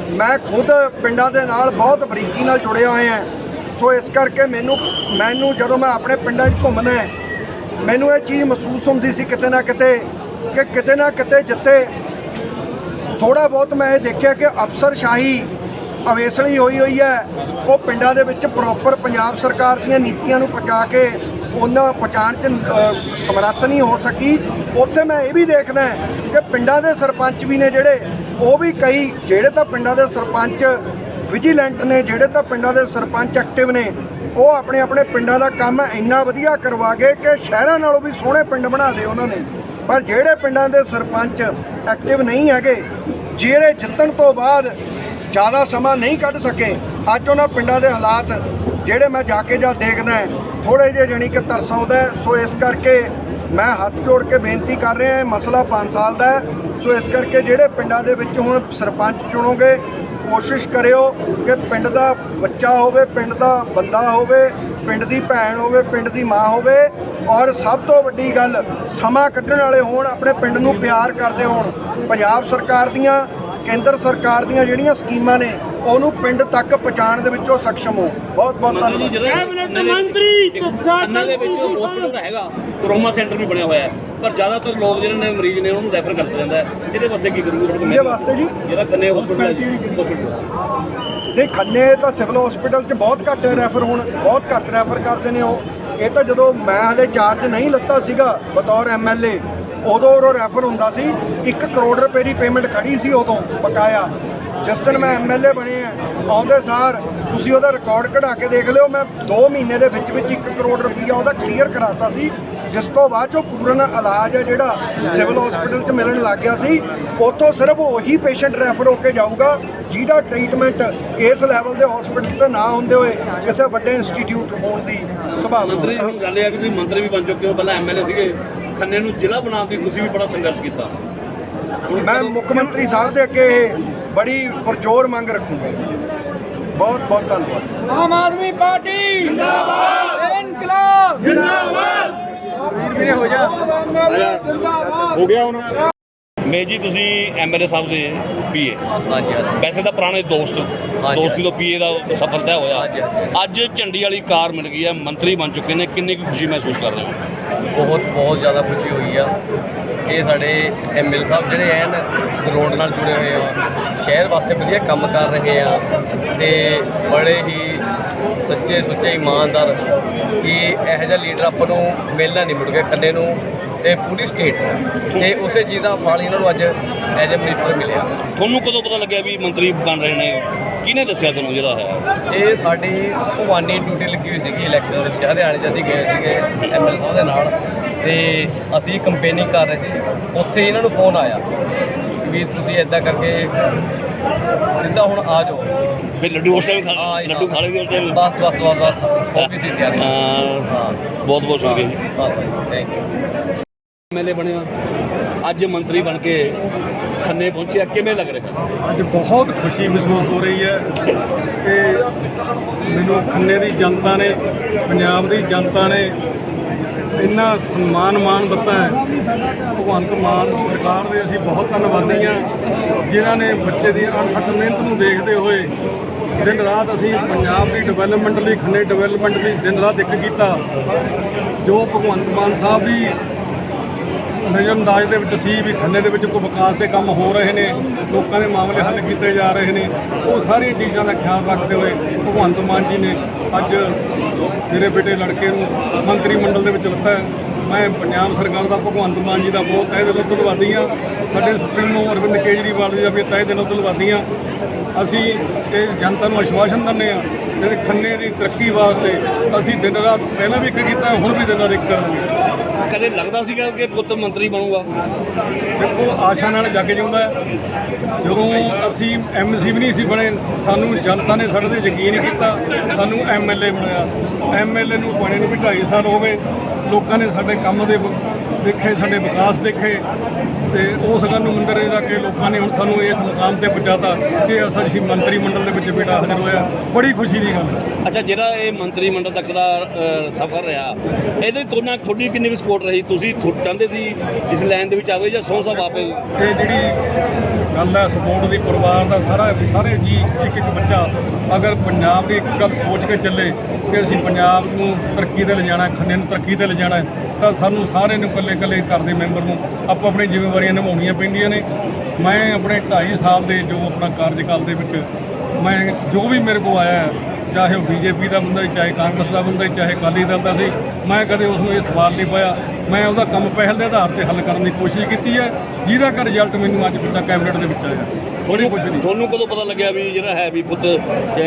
ਮੈਂ ਖੁਦ ਪਿੰਡਾਂ ਦੇ ਨਾਲ ਬਹੁਤ ਬਰੀਕੀ ਨਾਲ ਜੁੜਿਆ ਹੋਇਆ ਹਾਂ। ਸੋ ਇਸ ਕਰਕੇ ਮੈਨੂੰ ਮੈਨੂੰ ਜਦੋਂ ਮੈਂ ਆਪਣੇ ਪਿੰਡਾਂ 'ਚ ਘੁੰਮਦਾ ਮੈਨੂੰ ਇਹ ਚੀਜ਼ ਮਹਿਸੂਸ ਹੁੰਦੀ ਸੀ ਕਿਤੇ ਨਾ ਕਿਤੇ ਕਿ ਕਿਤੇ ਨਾ ਕਿਤੇ ਜਿੱਥੇ ਥੋੜਾ ਬਹੁਤ ਮੈਂ ਇਹ ਦੇਖਿਆ ਕਿ ਅਫਸਰਸ਼ਾਹੀ ਅਵੇਸਲੀ ਹੋਈ ਹੋਈ ਹੈ। ਉਹ ਪਿੰਡਾਂ ਦੇ ਵਿੱਚ ਪ੍ਰੋਪਰ ਪੰਜਾਬ ਸਰਕਾਰ ਦੀਆਂ ਨੀਤੀਆਂ ਨੂੰ ਪਹੁੰਚਾ ਕੇ ਉਹਨਾਂ ਪਹੁੰਚਾਉਣ 'ਚ ਅ, ਸਮਰੱਥ ਨਹੀਂ ਹੋ ਸਕੀ। ਉੱਥੇ ਮੈਂ ਇਹ ਵੀ ਦੇਖਦਾ ਕਿ ਪਿੰਡਾਂ ਦੇ ਸਰਪੰਚ ਵੀ ਨੇ ਜਿਹੜੇ ਉਹ ਵੀ ਕਈ ਜਿਹੜੇ ਤਾਂ ਪਿੰਡਾਂ ਦੇ ਸਰਪੰਚ ਵਿਜੀਲੈਂਟ ਨੇ ਜਿਹੜੇ ਤਾਂ ਪਿੰਡਾਂ ਦੇ ਸਰਪੰਚ ਐਕਟਿਵ ਨੇ ਉਹ ਆਪਣੇ ਆਪਣੇ ਪਿੰਡਾਂ ਦਾ ਕੰਮ ਇੰਨਾ ਵਧੀਆ ਕਰਵਾ ਗਏ ਕਿ ਸ਼ਹਿਰਾਂ ਨਾਲੋਂ ਵੀ ਸੋਹਣੇ ਪਿੰਡ ਬਣਾ ਦੇ ਉਹਨਾਂ ਨੇ। ਪਰ ਜਿਹੜੇ ਪਿੰਡਾਂ ਦੇ ਸਰਪੰਚ ਐਕਟਿਵ ਨਹੀਂ ਹੈਗੇ ਜਿਹੜੇ ਜਿੱਤਣ ਤੋਂ ਬਾਅਦ ਜ਼ਿਆਦਾ ਸਮਾਂ ਨਹੀਂ ਕੱਢ ਸਕੇ ਅੱਜ ਉਹਨਾਂ ਪਿੰਡਾਂ ਦੇ ਹਾਲਾਤ ਜਿਹੜੇ ਮੈਂ ਜਾ ਕੇ ਜਾਂ ਦੇਖਦਾ ਥੋੜੇ ਜਿਹੇ ਜਾਣੀ ਕਿ ਤਰਸ ਆਉਂਦਾ ਸੋ ਇਸ ਕਰਕੇ ਮੈਂ ਹੱਥ ਜੋੜ ਕੇ ਬੇਨਤੀ ਕਰ ਰਿਹਾ ਇਹ ਮਸਲਾ 5 ਸਾਲ ਦਾ ਹੈ। ਸੋ ਇਸ ਕਰਕੇ ਜਿਹੜੇ ਪਿੰਡਾਂ ਦੇ ਵਿੱਚ ਹੁਣ ਸਰਪੰਚ ਚੁਣੋਗੇ, ਕੋਸ਼ਿਸ਼ ਕਰਿਓ ਕਿ ਪਿੰਡ ਦਾ ਬੱਚਾ ਹੋਵੇ, ਪਿੰਡ ਦਾ ਬੰਦਾ ਹੋਵੇ, ਪਿੰਡ ਦੀ ਭੈਣ ਹੋਵੇ, ਪਿੰਡ ਦੀ ਮਾਂ ਹੋਵੇ। ਔਰ ਸਭ ਤੋਂ ਵੱਡੀ ਗੱਲ, ਸਮਾਂ ਕੱਢਣ ਵਾਲੇ ਹੋਣ, ਆਪਣੇ ਪਿੰਡ ਨੂੰ ਪਿਆਰ ਕਰਦੇ ਹੋਣ। ਪੰਜਾਬ ਸਰਕਾਰ ਦੀਆਂ, ਕੇਂਦਰ ਸਰਕਾਰ ਦੀਆਂ ਜਿਹੜੀਆਂ ਸਕੀਮਾਂ ਨੇ ਉਹਨੂੰ ਪਿੰਡ ਤੱਕ ਪਹੁੰਚਾਉਣ ਦੇ ਵਿੱਚ ਸક્ષਮ ਹੋ। ਬਹੁਤ ਬਹੁਤ ਧੰਨਵਾਦ। ਕੈਬਨਿਟ ਮੰਤਰੀ ਅੰਨਾ ਦੇ ਵਿੱਚ ਹਸਪੀਟਲ ਤਾਂ ਹੈਗਾ ਕਰੋਮਾ ਸੈਂਟਰ ਵੀ ਬਣਿਆ ਹੋਇਆ ਹੈ। ਪਰ ਜ਼ਿਆਦਾਤਰ ਲੋਕ ਜਿਹੜੇ ਨੇ ਮਰੀਜ਼ ਨੇ ਉਹਨੂੰ ਰੈਫਰ ਕਰ ਦਿੱਤਾ ਜਾਂਦਾ ਹੈ ਇਹਦੇ ਵਾਸਤੇ ਕੀ ਕਰੂਗੇ? ਤੁਹਾਡੇ ਇਹਦੇ ਵਾਸਤੇ ਜੀ? ਜਿਹੜਾ ਖੰਨੇ ਹਸਪੀਟਲ ਹੈ ਜੀ ਹਸਪੀਟਲ ਤੇ ਖੰਨੇ ਤਾਂ ਸਿਵਲ ਹਸਪੀਟਲ 'ਚ ਬਹੁਤ ਘੱਟ ਰੈਫਰ ਹੁਣ ਬਹੁਤ ਘੱਟ ਰੈਫਰ ਕਰਦੇ ਨੇ ਉਹ। ਇਹ ਤਾਂ ਜਦੋਂ ਮੈਂ ਹਲੇ ਚਾਰਜ ਨਹੀਂ ਲੱਤਾ ਸੀਗਾ ਬਤੌਰ ਐਮਐਲਏ ਉਦੋਂ ਉਹ ਰੈਫਰ ਹੁੰਦਾ ਸੀ। 1 ਕਰੋੜ ਰੁਪਏ ਦੀ ਪੇਮੈਂਟ ਖੜੀ ਸੀ ਉਦੋਂ ਬਕਾਇਆ। ਜਿਸ ਦਿਨ ਮੈਂ ਐਮਐਲਏ ਬਣੇ ਆ। ਆਉਂਦੇ ਸਾਰ ਤੁਸੀਂ ਉਹਦਾ ਰਿਕਾਰਡ ਕਢਾ ਕੇ ਦੇਖ ਲਿਓ। ਮੈਂ 2 ਮਹੀਨੇ ਦੇ ਵਿੱਚ ਵਿੱਚ 1 ਕਰੋੜ ਰੁਪਈਆ ਉਹਦਾ ਕਲੀਅਰ ਕਰਾਤਾ ਸੀ। ਜਿਸ ਤੋਂ ਬਾਅਦ ਜੋ ਪੂਰਨ ਇਲਾਜ ਹੈ ਜਿਹੜਾ ਸਿਵਲ ਹਸਪੀਟਲ 'ਚ ਮਿਲਣ ਲੱਗ ਗਿਆ ਸੀ ਉੱਥੋਂ ਸਿਰਫ ਉਹੀ ਪੇਸ਼ੈਂਟ ਰੈਫਰ ਹੋ ਕੇ ਜਾਊਗਾ ਜਿਹਦਾ ਟ੍ਰੀਟਮੈਂਟ ਇਸ ਲੈਵਲ ਦੇ ਹਸਪੀਟਲ ਤੇ ਨਾ ਹੁੰਦੇ ਹੋਏ ਕਿਸੇ ਵੱਡੇ ਇੰਸਟੀਚਿਊਟ ਹੋਣ ਦੀ ਸੰਭਾਵਨਾ ਮੰਤਰੀ ਹੁਣ ਗੱਲ ਇਹ ਆ ਕਿ ਤੁਸੀਂ ਮੰਤਰੀ ਵੀ ਬਣ ਚੁੱਕੇ ਹੋ। ਪਹਿਲਾਂ ਐਮਐਲਏ ਸੀਗੇ। ਖੰਨੇ ਨੂੰ ਜ਼ਿਲ੍ਹਾ ਬਣਾਉਣ ਦੀ ਤੁਸੀਂ ਵੀ ਬੜਾ ਸੰਘਰਸ਼ ਕੀਤਾ। ਮੈਂ ਮੁੱਖ ਮੰਤਰੀ ਸਾਹਿਬ ਦੇ ਅੱਗੇ ਇਹ ਬੜੀ ਪੁਰਜੋਰ ਮੰਗ ਰੱਖੂੰਗਾ ਬਹੁਤ ਬਹੁਤ ਧੰਨਵਾਦ। ਆਮ ਆਦਮੀ ਪਾਰਟੀ ਜਿੰਦਾਬਾਦ। ਇਨਕਲਾਬ। ਮੇ ਜੀ ਤੁਸੀਂ ਐਮਐਲਏ ਸਾਹਿਬ ਦੇ ਪੀਏ ਹਾਂਜੀ ਹਾਂਜੀ। ਵੈਸੇ ਤਾਂ ਪੁਰਾਣੇ ਦੋਸਤ। ਦੋਸਤੀ ਤੋਂ ਪੀਏ ਦਾ ਸਫਲ ਤੈਅ ਹੋਇਆ। ਹਾਂਜੀ, ਹਾਂਜੀ। ਅੱਜ ਝੰਡੀ ਵਾਲੀ ਕਾਰ ਮਿਲ ਗਈ ਹੈ ਮੰਤਰੀ ਬਣ ਚੁੱਕੇ ਨੇ। ਕਿੰਨੀ ਕੁ ਖੁਸ਼ੀ ਮਹਿਸੂਸ ਕਰ ਰਹੇ ਹੋ? ਬਹੁਤ ਬਹੁਤ ਜ਼ਿਆਦਾ ਖੁਸ਼ੀ ਹੋਈ ਆ। ਇਹ ਸਾਡੇ ਐਮਐਲ ਸਾਹਿਬ ਜਿਹੜੇ ਐਨ ਗਰਾਊਂਡ ਨਾਲ ਜੁੜੇ ਹੋਏ ਆ। ਸ਼ਹਿਰ ਵਾਸਤੇ ਵਧੀਆ ਕੰਮ ਕਰ ਰਹੇ ਆ ਤੇ ਬੜੇ ਹੀ ਸੱਚੇ ਸੁੱਚੇ ਇਮਾਨਦਾਰ ਕਿ ਇਹੋ ਜਿਹਾ ਲੀਡਰ ਆਪਾਂ ਨੂੰ ਮਿਲਣਾ ਨਹੀਂ ਮੁੜ ਕੇ ਖੰਨੇ ਨੂੰ ਤੇ ਪੂਰੀ ਸਟੇਟ ਤੇ ਉਸੇ ਚੀਜ਼ ਦਾ ਫਲ ਇਹਨਾਂ ਨੂੰ ਅੱਜ ਐਜ ਅ ਮਿਨਿਸਟਰ ਮਿਲਿਆ। ਤੁਹਾਨੂੰ ਕਦੋਂ ਪਤਾ ਲੱਗਿਆ ਵੀ ਮੰਤਰੀ ਬਣ ਰਹੇ ਨੇ? ਕਿਹਨੇ ਦੱਸਿਆ ਤੁਹਾਨੂੰ ਜਿਹੜਾ ਹੈ ਇਹ ਸਾਡੀ ਭਵਾਨੀ ਡਿਊਟੀ ਲੱਗੀ ਹੋਈ ਸੀਗੀ ਇਲੈਕਸ਼ਨ ਦੇ ਵਿੱਚ। ਹਰਿਆਣੇ 'ਚ ਅਸੀਂ ਗਏ ਸੀਗੇ ਐਮਐਲ ਸਾਹਿਬ ਦੇ ਨਾਲ। ਤੇ ਅਸੀਂ ਕੰਪੇਨਿੰਗ ਕਰ ਰਹੇ ਸੀ। ਉੱਥੇ ਇਹਨਾਂ ਨੂੰ ਫੋਨ ਆਇਆ ਵੀ ਤੁਸੀਂ ਇਦਾਂ ਕਰਕੇ ਸਿੱਧਾ ਹੁਣ ਆ ਜਾਓ। ਵੀ ਲੱਡੂ ਉਸ ਟਾਈਮ ਜੀ, ਲੱਡੂ ਖਾ ਲਏ ਉਸ ਟਾਈਮ ਬਸ ਬਸ ਬਸ ਬਸ। ਹੋ ਗਈ ਸੀ ਤਿਆਰੀ। ਹਾਂ। ਹਾਂ। ਬਹੁਤ ਬਹੁਤ ਸ਼ੁਕਰੀਆ। ਜੀ ਬਸ ਥੈਂਕ ਯੂ ਐਮਐਲਏ ਬਣਿਆ ਅੱਜ ਮੰਤਰੀ ਬਣ ਕੇ ਖੰਨੇ ਪਹੁੰਚਿਆ ਕਿਵੇਂ ਲੱਗ ਰਿਹਾ? ਅੱਜ ਬਹੁਤ ਖੁਸ਼ੀ ਮਹਿਸੂਸ ਹੋ ਰਹੀ ਹੈ ਕਿ ਮੈਨੂੰ ਖੰਨੇ ਦੀ ਜਨਤਾ ਨੇ, ਪੰਜਾਬ ਦੀ ਜਨਤਾ ਨੇ ਇੰਨਾ ਸਨਮਾਨ ਮਾਨ ਦਿੱਤਾ ਹੈ। ਭਗਵੰਤ ਮਾਨ ਸਰਕਾਰ ਦੇ ਅਸੀਂ ਬਹੁਤ ਧੰਨਵਾਦੀ ਹਾਂ, ਜਿਨ੍ਹਾਂ ਨੇ ਬੱਚੇ ਦੀ ਅਣਥੱਕ ਮਿਹਨਤ ਨੂੰ ਦੇਖਦੇ ਹੋਏ ਦਿਨ ਰਾਤ ਅਸੀਂ ਪੰਜਾਬ ਦੀ ਡਿਵੈਲਪਮੈਂਟ ਲਈ, ਖੰਨੇ ਡਿਵੈਲਪਮੈਂਟ ਲਈ ਦਿਨ ਰਾਤ ਇੱਕ ਕੀਤਾ। ਜੋ ਭਗਵੰਤ ਮਾਨ ਸਾਹਿਬ ਵੀ ਨਜ਼ਰਅੰਦਾਜ਼ ਦੇ ਵਿੱਚ ਸੀ ਵੀ ਖੰਨੇ ਦੇ ਵਿੱਚ ਕੋਈ ਵਿਕਾਸ ਦੇ ਕੰਮ ਹੋ ਰਹੇ ਨੇ, ਲੋਕਾਂ ਦੇ ਮਾਮਲੇ ਹੱਲ ਕੀਤੇ ਜਾ ਰਹੇ ਨੇ। ਉਹ ਸਾਰੀਆਂ ਚੀਜ਼ਾਂ ਦਾ ਖਿਆਲ ਰੱਖਦੇ ਹੋਏ ਭਗਵੰਤ ਮਾਨ ਜੀ ਨੇ ਅੱਜ ਮੇਰੇ ਬੇਟੇ ਲੜਕੇ ਨੂੰ ਮੰਤਰੀ ਮੰਡਲ ਦੇ ਵਿੱਚ ਲੱਤਾ ਮੈਂ ਪੰਜਾਬ ਸਰਕਾਰ ਦਾ ਭਗਵੰਤ ਮਾਨ ਜੀ ਦਾ ਬਹੁਤ ਤਹਿ ਦਿਲੋਂ ਧੰਨਵਾਦੀ ਹਾਂ। ਸਾਡੇ ਸੁਪਰੀਮੋ ਅਰਵਿੰਦ ਕੇਜਰੀਵਾਲ ਜੀ ਦਾ ਵੀ ਤਹਿ ਦਿਲੋਂ ਧੰਨਵਾਦੀ ਹਾਂ। ਅਸੀਂ ਇਹ ਜਨਤਾ ਨੂੰ ਆਸ਼ਵਾਸਨ ਦਿੰਦੇ ਹਾਂ ਜਿਹੜੇ ਖੰਨੇ ਦੀ ਤਰੱਕੀ ਵਾਸਤੇ ਅਸੀਂ ਦਿਨ ਰਾਤ ਪਹਿਲਾਂ ਵੀ ਇੱਕ ਕੀਤਾ, ਹੁਣ ਵੀ ਦਿਨ ਰਾਤ ਇੱਕ ਕਰਾਂਗੇ। ਕਦੇ ਲੱਗਦਾ ਸੀਗਾ ਕਿ ਪੁੱਤ ਮੰਤਰੀ ਬਣੂਗਾ? ਦੇਖੋ, ਆਸ਼ਾ ਨਾਲ ਜੱਗ ਜਿਉਂਦਾ ਹੈ। ਜਦੋਂ ਅਸੀਂ ਐਮਸੀ ਵੀ ਨਹੀਂ ਸੀ ਬਣੇ, ਸਾਨੂੰ ਜਨਤਾ ਨੇ ਸਾਡੇ ਤੇ ਯਕੀਨ ਕੀਤਾ। ਸਾਨੂੰ ਐਮਐਲਏ ਬਣਾਇਆ ਐਮਐਲਏ ਨੂੰ ਬਣੇ ਨੂੰ ਵੀ 2.5 ਸਾਲ ਹੋ ਗਏ। ਲੋਕਾਂ ਨੇ ਸਾਡੇ ਕੰਮ ਦੇ ਵ- ਦੇਖੇ, ਸਾਡੇ ਵਿਕਾਸ ਦੇਖੇ। ਤੇ ਉਸ ਗੱਲ ਨੂੰ ਮੰਦਰ ਰੱਖ ਕੇ ਲੋਕਾਂ ਨੇ ਹੁਣ ਸਾਨੂੰ ਇਸ ਮੁਕਾਮ ਤੇ ਪਹੁੰਚਾਤਾ ਕਿ ਅਸਾਂ ਅਸੀਂ ਮੰਤਰੀ ਮੰਡਲ ਦੇ ਵਿੱਚ ਬੇਟਾ ਹਾਜ਼ਰ ਹੋਇਆ। ਬੜੀ ਖੁਸ਼ੀ ਦੀ ਗੱਲ ਅੱਛਾ ਜਿਹੜਾ ਇਹ ਮੰਤਰੀ ਮੰਡਲ ਤੱਕ ਦਾ ਸਫ਼ਰ ਰਿਹਾ ਇਹਦੇ ਤੋਂ ਤੁਹਾਡੀ ਕਿੰਨੀ ਸਪੋਰਟ ਰਹੀ? ਤੁਸੀਂ ਚਾਹੁੰਦੇ ਸੀ ਇਸ ਲਾਈਨ ਦੇ ਵਿੱਚ ਆਵੇ ਜਾਂ ਸੌ ਸਾਹਿਬ ਆਪੇ? ਇਹ ਜਿਹੜੀ ਗੱਲ ਹੈ ਸਪੋਰਟ ਦੀ ਪਰਿਵਾਰ ਦਾ ਸਾਰਾ ਸਾਰੇ ਜੀ ਇੱਕ ਇੱਕ ਬੱਚਾ ਅਗਰ ਪੰਜਾਬ ਦੀ ਇੱਕ ਗੱਲ ਸੋਚ ਕੇ ਚੱਲੇ ਕਿ ਅਸੀਂ ਪੰਜਾਬ ਨੂੰ ਤਰੱਕੀ ਤੇ ਲਿਜਾਣਾ ਖੰਨੇ ਨੂੰ ਤਰੱਕੀ ਤੇ ਲਿਜਾਣਾ ਤਾਂ ਸਾਨੂੰ ਸਾਰਿਆਂ ਨੂੰ ਇਕੱਲੇ ਇਕੱਲੇ ਘਰ ਦੇ ਮੈਂਬਰ ਨੂੰ ਆਪੋ ਆਪਣੀ ਜ਼ਿੰਮੇਵਾਰੀਆਂ ਨਿਭਾਉਣੀਆਂ ਪੈਂਦੀਆਂ ਨੇ। ਮੈਂ ਆਪਣੇ 2.5 ਸਾਲ ਦੇ ਜੋ ਆਪਣਾ ਕਾਰਜਕਾਲ ਦੇ ਵਿੱਚ ਮੈਂ ਜੋ ਵੀ ਮੇਰੇ ਕੋਲ ਆਇਆ ਚਾਹੇ ਉਹ ਬੀਜੇਪੀ ਦਾ ਬੰਦਾ ਸੀ ਚਾਹੇ ਕਾਂਗਰਸ ਦਾ ਬੰਦਾ ਸੀ ਚਾਹੇ ਅਕਾਲੀ ਦਲ ਦਾ ਸੀ ਮੈਂ ਕਦੇ ਉਸ ਨੂੰ ਇਹ ਸਵਾਲ ਨਹੀਂ ਪਾਇਆ। ਮੈਂ ਉਹਦਾ ਕੰਮ ਪਹਿਲ ਦੇ ਆਧਾਰ ਤੇ ਹੱਲ ਕਰਨ ਦੀ ਕੋਸ਼ਿਸ਼ ਕੀਤੀ ਹੈ। ਜਿਹਦਾ ਕਿ ਰਿਜ਼ਲਟ ਮੈਨੂੰ ਅੱਜ ਬੱਚਾ ਕੈਬਨਿਟ ਦੇ ਵਿੱਚ ਆਇਆ। ਬੜੀ ਖੁਸ਼ੀ ਦੀ ਤੁਹਾਨੂੰ ਕਦੋਂ ਪਤਾ ਲੱਗਿਆ ਵੀ ਜਿਹੜਾ ਹੈ ਵੀ ਪੁੱਤ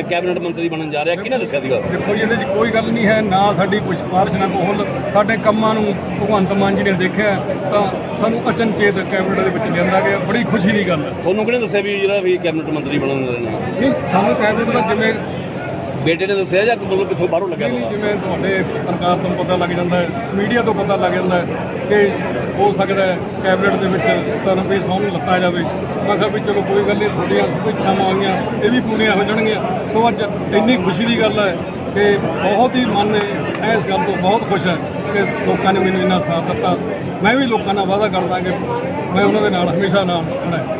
ਕੈਬਨਿਟ ਮੰਤਰੀ ਬਣਨ ਜਾ ਰਿਹਾ? ਕਿਹਨੇ ਦੱਸਿਆ ਸੀਗਾ? ਦੇਖੋ ਜੀ ਇਹਦੇ 'ਚ ਕੋਈ ਗੱਲ ਨਹੀਂ ਹੈ। ਨਾ ਸਾਡੀ ਕੋਈ ਸਿਫਾਰਿਸ਼ ਨਾ ਕੋਹਲ ਸਾਡੇ ਕੰਮਾਂ ਨੂੰ ਭਗਵੰਤ ਮਾਨ ਜੀ ਨੇ ਦੇਖਿਆ ਤਾਂ ਸਾਨੂੰ ਅਚਨਚੇਤ ਕੈਬਨਿਟ ਦੇ ਵਿੱਚ ਲਿਆਂਦਾ ਗਿਆ। ਬੜੀ ਖੁਸ਼ੀ ਦੀ ਗੱਲ ਹੈ। ਤੁਹਾਨੂੰ ਕਿਹਨੇ ਦੱਸਿਆ ਵੀ ਜਿਹੜਾ ਵੀ ਕੈਬਨਿਟ ਮੰਤਰੀ ਬਣਨ ਜਾ ਰਹੇ? ਨੇ ਨਹੀਂ ਸਾਨੂੰ ਕੈਬਨਿਟ ਦਾ ਜਿਵੇਂ ਬੇਟੇ ਨੇ ਦੱਸਿਆ ਜਾਂ ਮਤਲਬ ਕਿੱਥੋਂ ਬਾਹਰੋਂ ਲੱਗਿਆ ਹੋਗਾ ਜਿਵੇਂ ਤੁਹਾਡੇ ਸਰਕਾਰ ਤੋਂ ਪਤਾ ਲੱਗ ਜਾਂਦਾ ਹੈ ਮੀਡੀਆ ਤੋਂ ਪਤਾ ਲੱਗ ਜਾਂਦਾ ਹੈ ਕਿ ਹੋ ਸਕਦਾ ਹੈ ਕੈਬਨਿਟ ਦੇ ਵਿੱਚ ਧਰਮਵੀਰ ਸਿੰਘ ਨੂੰ ਲੱਤਾ ਜਾਵੇ। ਮੈਂ ਕਿਹਾ ਵੀ ਚਲੋ ਕੋਈ ਗੱਲ ਨਹੀਂ ਤੁਹਾਡੀਆਂ ਇੱਛਾਵਾਂ ਆਈਆਂ ਇਹ ਵੀ ਪੂਰੀਆਂ ਹੋ ਜਾਣਗੀਆਂ। ਸੋ ਅੱਜ ਇੰਨੀ ਖੁਸ਼ੀ ਦੀ ਗੱਲ ਹੈ ਕਿ ਬਹੁਤ ਹੀ ਮਨ ਨੇ ਇਸ ਗੱਲ ਤੋਂ ਬਹੁਤ ਖੁਸ਼ ਹੈ ਕਿ ਲੋਕਾਂ ਨੇ ਮੈਨੂੰ ਇੰਨਾ ਸਾਥ ਦਿੱਤਾ। ਮੈਂ ਵੀ ਲੋਕਾਂ ਨਾਲ ਵਾਅਦਾ ਕਰਦਾ ਕਿ ਮੈਂ ਉਹਨਾਂ ਦੇ ਨਾਲ ਹਮੇਸ਼ਾ ਨਾਲ ਖੜਾ ਹਾਂ।